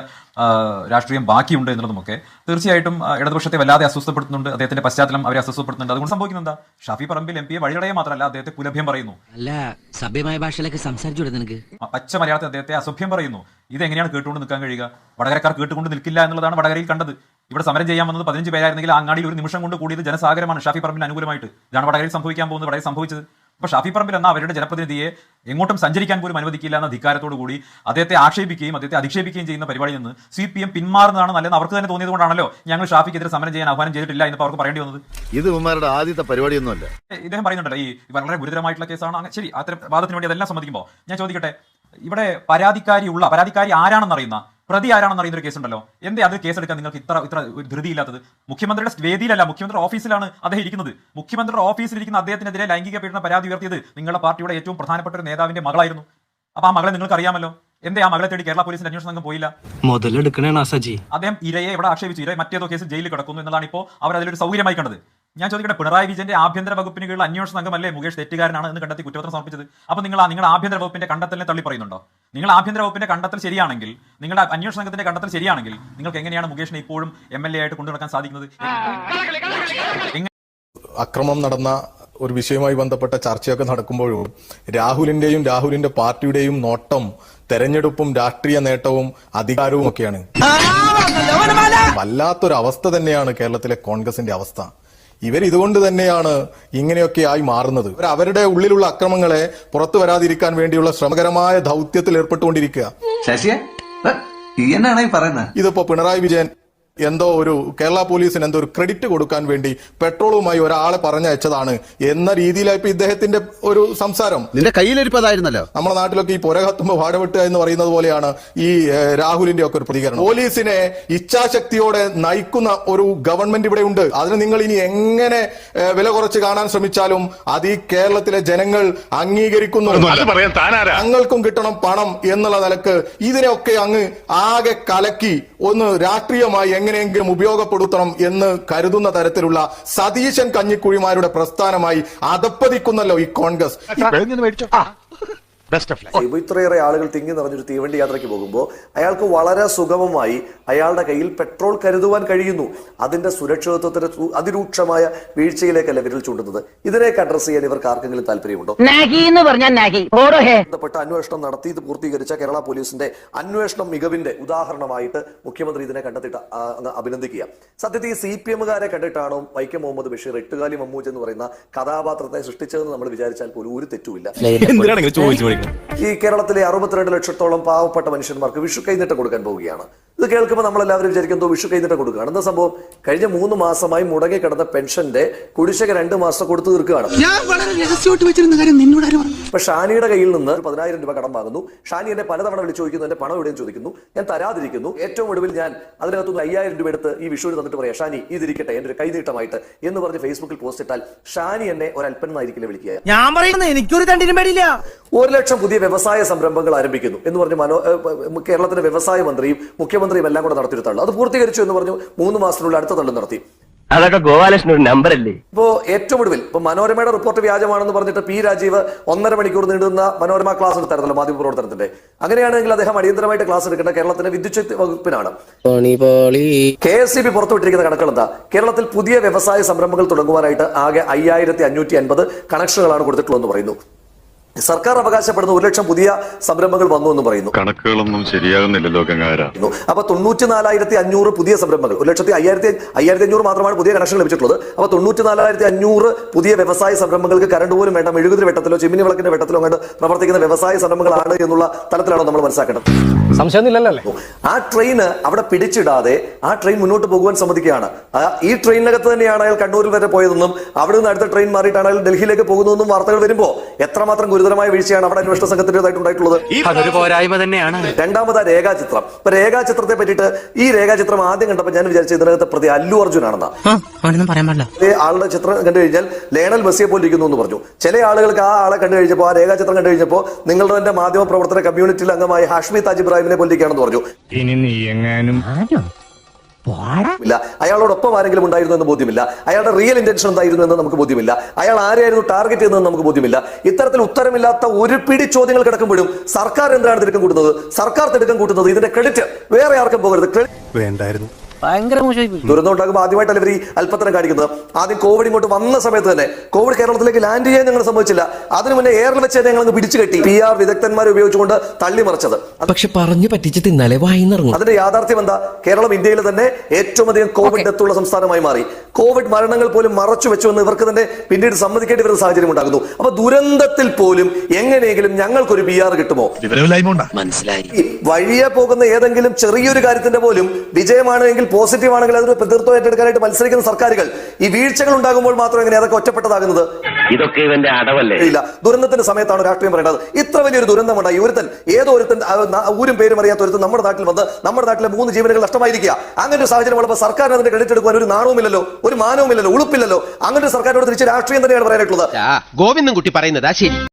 രാഷ്ട്രീയം ബാക്കിയുണ്ട് എന്നുള്ളതുമൊക്കെ തീർച്ചയായിട്ടും ഇടതുപക്ഷത്തെ വല്ലാതെ അസ്വസ്ഥപ്പെടുത്തുന്നുണ്ട് അദ്ദേഹത്തിന്റെ പശ്ചാത്തലം അവരെ അസ്വസ്ഥപ്പെടുത്തുന്നുണ്ട്. അതുകൊണ്ട് സംഭവിക്കുന്നത് എന്താ ഷാഫി പറമ്പിൽ എം പിയെ വഴിയടയെ മാത്രമല്ല അദ്ദേഹത്തെ കുലഭ്യം പറയുന്നു. അല്ല സഭ്യമായ ഭാഷയിലൊക്കെ സംസാരിച്ചു പച്ച മലയാളത്തിൽ അദ്ദേഹത്തെ അസഭ്യം പറയുന്നു. ഇത് എങ്ങനെയാണ് കേട്ടുകൊണ്ട് നിൽക്കാൻ കഴിയുക? വടകരക്കാർ കേട്ടുകൊണ്ട് നിൽക്കില്ല എന്നുള്ളതാണ് വടകരയിൽ കണ്ടത്. ഇവിടെ സമരം ചെയ്യാൻ വന്നത് പതിനഞ്ച് പേരായിരുന്നെങ്കിൽ അങ്ങാടിയിൽ ഒരു നിമിഷം കൊണ്ട് കൂടിയത് ജനസാഗരമാണ് ഷാഫി പറമ്പിൽ അനുകൂലമായിട്ട്. ഇതാണ് വടകരയിൽ സംഭവിക്കാൻ പോകുന്നത്. വടകരയിൽ സംഭവിച്ചത്. അപ്പൊ ഷാഫി പറമ്പിൽ എന്ന അവരുടെ ജനപ്രതിനിധിയെ എങ്ങോട്ടും സഞ്ചരിക്കാൻ പോലും അനുവദിക്കില്ല എന്ന ധിക്കാരത്തോടു കൂടി അദ്ദേഹത്തെ ആക്ഷേപിക്കുകയും അദ്ദേഹത്തെ അധിക്ഷേപിക്കുകയും ചെയ്യുന്ന പരിപാടിയിൽ നിന്ന് സി പി എം പിന്മാറുന്നതാണ് നല്ലതെന്ന് അവർക്ക് തന്നെ തോന്നിയതുകൊണ്ടാണല്ലോ ഞങ്ങൾ ഷാഫിക്കെതിരെ സമരം ചെയ്യാൻ ആഹ്വാനം ചെയ്തിട്ടില്ല എന്ന് അവർക്ക് പറയേണ്ടി വന്നത്. ഇത് ഉമ്മാരുടെ ആദ്യത്തെ പരിപാടിയൊന്നുമല്ല. ഇദ്ദേഹം പറയുന്നുണ്ടല്ലോ ഈ വളരെ ഗുരുതരമായിട്ടുള്ള കേസാണ്. അങ്ങനെ ശരി അത്തരം വാദത്തിന് വേണ്ടി അതെല്ലാം സമ്മതിക്കുമ്പോൾ ഞാൻ ചോദിക്കട്ടെ ഇവിടെ പരാതിക്കാരി ഉള്ള പരാതിക്കാരി ആരാണെന്ന് അറിയുന്ന പ്രതി ആരാണെന്ന് അറിയുന്ന ഒരു കേസുണ്ടല്ലോ എന്തേ അത് കേസെടുക്കാൻ നിങ്ങൾക്ക് ഇത്ര ഇത്ര ധൃതിയില്ലാത്തത്? മുഖ്യമന്ത്രിയുടെ വേദിയിലല്ല മുഖ്യമന്ത്രി ഓഫീസിലാണ് അദ്ദേഹം ഇരിക്കുന്നത്. മുഖ്യമന്ത്രിയുടെ ഓഫീസിലിരിക്കുന്ന അദ്ദേഹത്തിനെതിരെ ലൈംഗിക പീഡന പരാതി ഉയർത്തിയത് നിങ്ങളുടെ പാർട്ടിയുടെ ഏറ്റവും പ്രധാനപ്പെട്ട ഒരു നേതാവിന്റെ മകളായിരുന്നു. അപ്പൊ ആ മകളെ നിങ്ങൾക്ക് അറിയാമല്ലോ എന്തേ ആ മകളെ തേടി കേരള പോലീസിന്റെ അന്വേഷണം സംഘം പോയില്ല? മുതലെടുക്കണേ സജി അദ്ദേഹം ഇരയെ ഇവിടെ ആക്ഷേപിച്ചു? ഇരയെ മറ്റേതോ കേസിൽ ജയിലിൽ കിടക്കുന്നു എന്നതാണ് ഇപ്പോൾ അവർ അതിലൊരു സൗകര്യമായി കണ്ടത്. ഞാൻ ചോദിക്കട്ടെ പിണറായി വിജയന്റെ ആഭ്യന്തര വകുപ്പിന് കീഴിൽ അന്വേഷണ സംഘമല്ലേ മുകേഷ് തെറ്റുകാരനാണ് എന്ന് കണ്ടെത്തി കുറ്റപത്രം സമർപ്പിച്ചത്? അപ്പൊ നിങ്ങൾ നിങ്ങൾ നിങ്ങളുടെ ആഭ്യന്തര വകുപ്പിന്റെ കണ്ടെത്തലിനെ തള്ളി പറയുന്നുണ്ടോ? നിങ്ങൾ ആഭ്യന്തര വകുപ്പിന്റെ കണ്ടെത്തൽ ശരിയാണെങ്കിൽ നിങ്ങളുടെ അന്വേഷണ സംഘത്തിന്റെ കണ്ടെത്തൽ ശരിയാണെങ്കിൽ നിങ്ങൾക്ക് എങ്ങനെയാണ് മുകേഷിനെ ഇപ്പോഴും എം എൽ എ ആയിട്ട് കൊണ്ടുനടക്കാൻ സാധിക്കുന്നത്? അക്രമം നടന്ന ഒരു വിഷയവുമായി ബന്ധപ്പെട്ട ചർച്ചയൊക്കെ നടക്കുമ്പോഴും രാഹുലിന്റെയും രാഹുലിന്റെ പാർട്ടിയുടെയും നോട്ടം തെരഞ്ഞെടുപ്പും രാഷ്ട്രീയ നേട്ടവും അധികാരവും ഒക്കെയാണ്. വല്ലാത്തൊരവസ്ഥ തന്നെയാണ് കേരളത്തിലെ കോൺഗ്രസിന്റെ അവസ്ഥ. ഇവർ ഇതുകൊണ്ട് തന്നെയാണ് ഇങ്ങനെയൊക്കെ ആയി മാറുന്നത്. അവരുടെ ഉള്ളിലുള്ള അക്രമങ്ങളെ പുറത്തു വരാതിരിക്കാൻ വേണ്ടിയുള്ള ശ്രമകരമായ ദൗത്യത്തിൽ ഏർപ്പെട്ടുകൊണ്ടിരിക്കുക. ശശിയെ? ഇതിപ്പോ പിണറായി വിജയൻ എന്തോ ഒരു കേരള പോലീസിന് എന്തോ ഒരു ക്രെഡിറ്റ് കൊടുക്കാൻ വേണ്ടി പെട്രോളുമായി ഒരാളെ പറഞ്ഞയച്ചതാണ് എന്ന രീതിയിലായി ഇപ്പൊ ഇദ്ദേഹത്തിന്റെ ഒരു സംസാരം. നിന്റെ കയ്യിലിരിപ്പതായിരുന്നല്ലോ. നമ്മുടെ നാട്ടിലൊക്കെ ഈ പുര കത്തുമ്പോ വാടവെട്ടുക എന്ന് പറയുന്നത് പോലെയാണ് ഈ രാഹുലിന്റെ ഒക്കെ ഒരു പ്രതികരണം. പോലീസിനെ ഇച്ഛാശക്തിയോടെ നയിക്കുന്ന ഒരു ഗവൺമെന്റ് ഇവിടെ ഉണ്ട്. അതിന് നിങ്ങൾ ഇനി എങ്ങനെ വില കുറച്ച് കാണാൻ ശ്രമിച്ചാലും അത് ഈ കേരളത്തിലെ ജനങ്ങൾ അംഗീകരിക്കുന്നു. ഞങ്ങൾക്കും കിട്ടണം പണം എന്നുള്ള നിലയ്ക്ക് ഇതിനെയൊക്കെ അങ്ങ് ആകെ കലക്കി ഒന്ന് രാഷ്ട്രീയമായി എങ്ങനെയെങ്കിലും ഉപയോഗപ്പെടുത്തണം എന്ന് കരുതുന്ന തരത്തിലുള്ള സതീശൻ കഞ്ഞിക്കുഴിമാരുടെ പ്രസ്ഥാനമായി അതപ്പതിക്കുന്നല്ലോ ഈ കോൺഗ്രസ്. ഇത്രയേറെ ആളുകൾ തിങ്ങി നിറഞ്ഞൊരു തീവണ്ടി യാത്രയ്ക്ക് പോകുമ്പോൾ അയാൾക്ക് വളരെ സുഗമമായി അയാളുടെ കയ്യിൽ പെട്രോൾ കരുതുവാൻ കഴിയുന്നു. അതിന്റെ സുരക്ഷിതത്വത്തിന് അതിരൂക്ഷമായ വീഴ്ചയിലേക്കല്ല വിരൽ ചൂണ്ടുന്നത്? ഇതിനെയൊക്കെ അഡ്രസ് ചെയ്യാൻ ഇവർക്ക് ആർക്കെങ്കിലും താല്പര്യമുണ്ടോ? ബന്ധപ്പെട്ട അന്വേഷണം നടത്തി ഇത് പൂർത്തീകരിച്ച കേരള പോലീസിന്റെ അന്വേഷണം മികവിന്റെ ഉദാഹരണമായിട്ട് മുഖ്യമന്ത്രി ഇതിനെ കണ്ടിട്ട് അഭിനന്ദിക്കുക. സത്യത്തിൽ ഈ സി പി എമ്മുകാരെ കണ്ടിട്ടാണോ വൈക്കം മുഹമ്മദ് ബഷീർ എട്ടുകാലി മമ്മൂജ് എന്ന് പറയുന്ന കഥാപാത്രത്തെ സൃഷ്ടിച്ചതെന്ന് നമ്മൾ വിചാരിച്ചാൽ പോലും ഒരു തെറ്റുമില്ല. ഈ കേരളത്തിലെ അറുപത്തിരണ്ട് ലക്ഷത്തോളം പാവപ്പെട്ട മനുഷ്യന്മാർക്ക് വിഷു കൈനീട്ടം കൊടുക്കാൻ പോവുകയാണ്. ഇത് കേൾക്കുമ്പോൾ നമ്മളെല്ലാവരും എല്ലാവരും വിചാരിക്കും വിഷു കൈനീട്ടം കൊടുക്കുകയാണ്. എന്താ സംഭവം? കഴിഞ്ഞ മൂന്ന് മാസമായി മുടങ്ങി കിടന്ന പെൻഷന്റെ കുടിശ്ശിക രണ്ട് മാസം കൊടുത്തു തീർക്കുകയാണ്. ഇപ്പൊ ഷാനിയുടെ കയ്യിൽ നിന്ന് പതിനായിരം രൂപ കടം വാങ്ങുന്നു. ഷാനി എന്നെ പലതവണ വിളിച്ചു ചോദിക്കുന്നു എന്റെ പണം എവിടെയും ചോദിക്കുന്നു? ഞാൻ തരാതിരിക്കുന്നു. ഏറ്റവും ഒടുവിൽ ഞാൻ അതിനകത്തുനിന്ന് അയ്യായിരം രൂപ എടുത്ത് ഈ വിഷുവിന് തന്നിട്ട് പറയാം ഷാനി ഇതിരിക്കട്ടെ എന്റെ ഒരു കൈനീട്ടമായിട്ട്. എന്ന് പറഞ്ഞ് ഫേസ്ബുക്കിൽ പോസ്റ്റ് ഇട്ടാൽ ഷാനി എന്നെ ഒരു അല്പനായിരിക്കില്ല വിളിക്കുക ഞാൻ പറയുന്നത് എനിക്കൊരു തണ്ടിനും പേടിയില്ല. ഒരു ലക്ഷം പുതിയ വ്യവസായ സംരംഭങ്ങൾ ആരംഭിക്കുന്നു എന്ന് പറഞ്ഞ് മനോ കേരളത്തിന്റെ കേരളത്തിലെ വ്യവസായ മന്ത്രിയും മുഖ്യമന്ത്രിയും എല്ലാം കൂടെ നടത്തിയൊരു തള്ളു. അത് പൂർത്തീകരിച്ചു എന്ന് പറഞ്ഞു മൂന്ന് മാസത്തിനുള്ളിൽ അടുത്ത തള്ളു നടത്തി. അതൊക്കെ ഗോപാലകൃഷ്ണൻ ഒരു നമ്പർ അല്ലേ? ഇപ്പോ ഏറ്റവും ഒടുവിൽ ഇപ്പൊ മനോരമയുടെ റിപ്പോർട്ട് വ്യാജമാണെന്ന് പറഞ്ഞിട്ട് പി രാജീവ് ഒന്നര മണിക്കൂർ നീണ്ടുന്ന മനോരമ ക്ലാസ് എടുത്തായിരുന്നല്ലോ മാധ്യമ പ്രവർത്തനത്തിന്റെ അങ്ങനെയാണെങ്കിൽ അദ്ദേഹം അടിയന്തരമായിട്ട് ക്ലാസ് എടുക്കേണ്ട കേരളത്തിന്റെ വിദ്യുച്ഛക്തി വകുപ്പിനാണ്. കെ എസ് സി ബി പുറത്തുവിട്ടിരിക്കുന്ന കണക്കുകൾ എന്താ കേരളത്തിൽ പുതിയ വ്യവസായ സംരംഭങ്ങൾ തുടങ്ങുവാനായിട്ട് ആകെ അയ്യായിരത്തി അഞ്ഞൂറ്റി അൻപത് കണക്ഷനുകളാണ് കൊടുത്തിട്ടുള്ളതെന്ന് പറയുന്നു. സർക്കാർ അവകാശപ്പെടുന്ന ഒരു ലക്ഷം പുതിയ സംരംഭങ്ങൾ വന്നു എന്ന് പറയുന്നു. കണക്കുകളൊന്നും ശരിയാകുന്നില്ലല്ലോ. അപ്പൊ തൊണ്ണൂറ്റി നാലായിരത്തി അഞ്ഞൂറ് പുതിയ സംരംഭങ്ങൾ ഒരു ലക്ഷത്തി അയ്യായിരത്തി അയ്യായിരത്തി അഞ്ഞൂറ് മാത്രമാണ് പുതിയ കണക്ഷൻ ലഭിച്ചിട്ടുള്ളത്. അപ്പൊ തൊണ്ണൂറ്റി നാലായിരത്തി അഞ്ഞൂറ് പുതിയ വ്യവസായ സംരംഭങ്ങൾക്ക് കരണ്ട് പോലും വേണ്ട മെഴുകുതിരി വെട്ടത്തിലോ ചിമ്മിനി വിളക്കിന്റെ വെട്ടത്തിലോ അങ്ങോട്ട് പ്രവർത്തിക്കുന്ന വ്യവസായ സംരംഭങ്ങളാണ് എന്നുള്ള തലത്തിലാണോ നമ്മൾ മനസ്സിലാക്കേണ്ടത്. സംശയമൊന്നുമില്ലല്ലേ? ആ ട്രെയിൻ അവിടെ പിടിച്ചിടാതെ ആ ട്രെയിൻ മുന്നോട്ട് പോകുവാൻ സമ്മതിക്കുകയാണ്. ഈ ട്രെയിനിനകത്ത് തന്നെയാണ് അയാൾ കണ്ണൂരിൽ വരെ പോയതെന്നും അവിടെ നിന്ന് അടുത്ത ട്രെയിൻ മാറിയിട്ടാണ് അയാൾ ഡൽഹിയിലേക്ക് പോകുന്നതെന്നും വാർത്തകൾ വരുമ്പോൾ എത്രമാത്രം ഗുരുതരമായ വീഴ്ചയാണ് അവിടെ അന്വേഷണ സംഘത്തിന്റെതായിട്ടുണ്ടായിട്ടുള്ളത് അതൊരു പോരായ്മ തന്നെയാണ്. രണ്ടാമത് ആ രേഖാചിത്രം. ഇപ്പൊ രേഖാചിത്രത്തെ പറ്റിയിട്ട് ഈ രേഖാചിത്രം ആദ്യം കണ്ടപ്പോൾ ഞാൻ വിചാരിച്ച ഇതിനകത്തെ പ്രതി അല്ലു അർജുൻ ആണെന്നാണ് ആളുടെ ചിത്രം കണ്ടു കഴിഞ്ഞാൽ ലേണൽ മെസ്സിയെ പോലെ ഇരിക്കുന്നു എന്ന് പറഞ്ഞു. ചില ആളുകൾക്ക് ആ ആളെ കണ്ടു കഴിഞ്ഞപ്പോൾ ആ രേഖാചിത്രം കണ്ടു കഴിഞ്ഞപ്പോൾ നിങ്ങളുടെ തന്നെ മാധ്യമ പ്രവർത്തന കമ്മ്യൂണിറ്റിയിൽ അംഗമായ ഹാഷ്മി താജ് ഇബ്രാഹിമിനെ പോലെ ഇരിക്കുകയാണെന്ന് പറഞ്ഞു. ഇനി നീ എങ്ങാനും ഇല്ല അയാളോടൊപ്പം ആരെങ്കിലും ഉണ്ടായിരുന്നു എന്ന് ബോധ്യമില്ല. അയാളുടെ റിയൽ ഇന്റൻഷൻ എന്തായിരുന്നു എന്ന് നമുക്ക് ബോധ്യമില്ല. അയാൾ ആരെയായിരുന്നു ടാർഗറ്റ് ചെയ്തതെന്ന് നമുക്ക് ബോധ്യമില്ല. ഇത്തരത്തിൽ ഉത്തരമില്ലാത്ത ഒരു പിടി ചോദ്യങ്ങൾ കിടക്കുമ്പോഴും സർക്കാർ എന്താണ് തിടുക്കം കൂട്ടുന്നത്? സർക്കാർ തിടുക്കം കൂട്ടുന്നത് ഇതിന്റെ ക്രെഡിറ്റ് വേറെ ആർക്കും പോകരുത്. ക്രെഡിറ്റ് വേണ്ടായിരുന്നു. ഭയങ്കര മോശമായി പോയി. ദുരന്തം ഉണ്ടാകുമ്പോൾ ആദ്യമായിട്ടല്ല ഇവർ ഈ അല്പത്തരം കാണിക്കുന്നത്? ആദ്യം കോവിഡ് ഇങ്ങോട്ട് വന്ന സമയത്ത് തന്നെ കോവിഡ് കേരളത്തിലേക്ക് ലാൻഡ് ചെയ്യാൻ ഞങ്ങൾ സംഭവിച്ചില്ല അതിനു മുന്നേ എയറിൽ വെച്ച് ഞങ്ങൾ പിടിച്ചു കെട്ടി. പി ആർ വിദഗ്ധന്മാരെ ഉപയോഗിച്ചുകൊണ്ട് തള്ളി മറിച്ചത്. പക്ഷെ പറഞ്ഞു പറ്റിച്ച് തിന്നാലേ വായിന്നിറങ്ങും അതിന്റെ യാഥാർത്ഥ്യം എന്താ? കേരളം ഇന്ത്യയിൽ തന്നെ ഏറ്റവും അധികം കോവിഡ് ഡെത്തുള്ള സംസ്ഥാനമായി മാറി. കോവിഡ് മരണങ്ങൾ പോലും മറച്ചു വെച്ചു എന്ന് ഇവർക്ക് തന്നെ പിന്നീട് സമ്മതിക്കേണ്ടി വരുന്ന സാഹചര്യം ഉണ്ടാകുന്നു. അപ്പൊ ദുരന്തത്തിൽ പോലും എങ്ങനെയെങ്കിലും ഞങ്ങൾക്കൊരു പി ആർ കിട്ടുമോ മനസ്സിലായി. വഴിയെ പോകുന്ന ഏതെങ്കിലും ചെറിയൊരു കാര്യത്തിന്റെ പോലും വിജയമാണെങ്കിൽ പോസിറ്റീവ് ആണെങ്കിൽ അതൊരു പ്രതിത്വം ഏറ്റെടുക്കാനായിട്ട് മത്സരിക്കുന്ന സർക്കാരുകൾ ഈ വീഴ്ചകൾ ഉണ്ടാകുമ്പോൾ മാത്രം എങ്ങനെ അതൊക്കെ ഒറ്റപ്പെട്ടതാകുന്നത്? ഇതൊക്കെ ഇവന്റെ അടവല്ലേ? ഇല്ല. ദുരന്തത്തിന്റെ സമയത്താണ് രാഷ്ട്രീയം പറയേണ്ടത്. ഇത്ര വലിയൊരു ദുരന്തമുണ്ടായി. ഒരുത്തൻ ഏതോ ഒരുത്തൻ ഊരും പേരും അറിയാത്ത ഒരുത്തൻ നമ്മുടെ നാട്ടിൽ വന്ന് നമ്മുടെ നാട്ടിലെ മൂന്ന് ജീവനുകൾ നഷ്ടമായിരിക്കുക. അങ്ങനെ ഒരു സാഹചര്യം ഉള്ളപ്പോൾ സർക്കാരിന് അതിന്റെ ക്രെഡിറ്റ് എടുക്കുവാൻ ഒരു നാണവുമില്ലല്ലോ ഒരു മാനവുമില്ലല്ലോ ഉളുപ്പില്ലല്ലോ. അങ്ങനെ ഒരു സർക്കാരിനോട് തിരിച്ച് രാഷ്ട്രീയം തന്നെയാണ് പറയാനായിട്ടുള്ളത്. ഗോവിന്ദൻ കുട്ടി പറയുന്നതാ ശരി.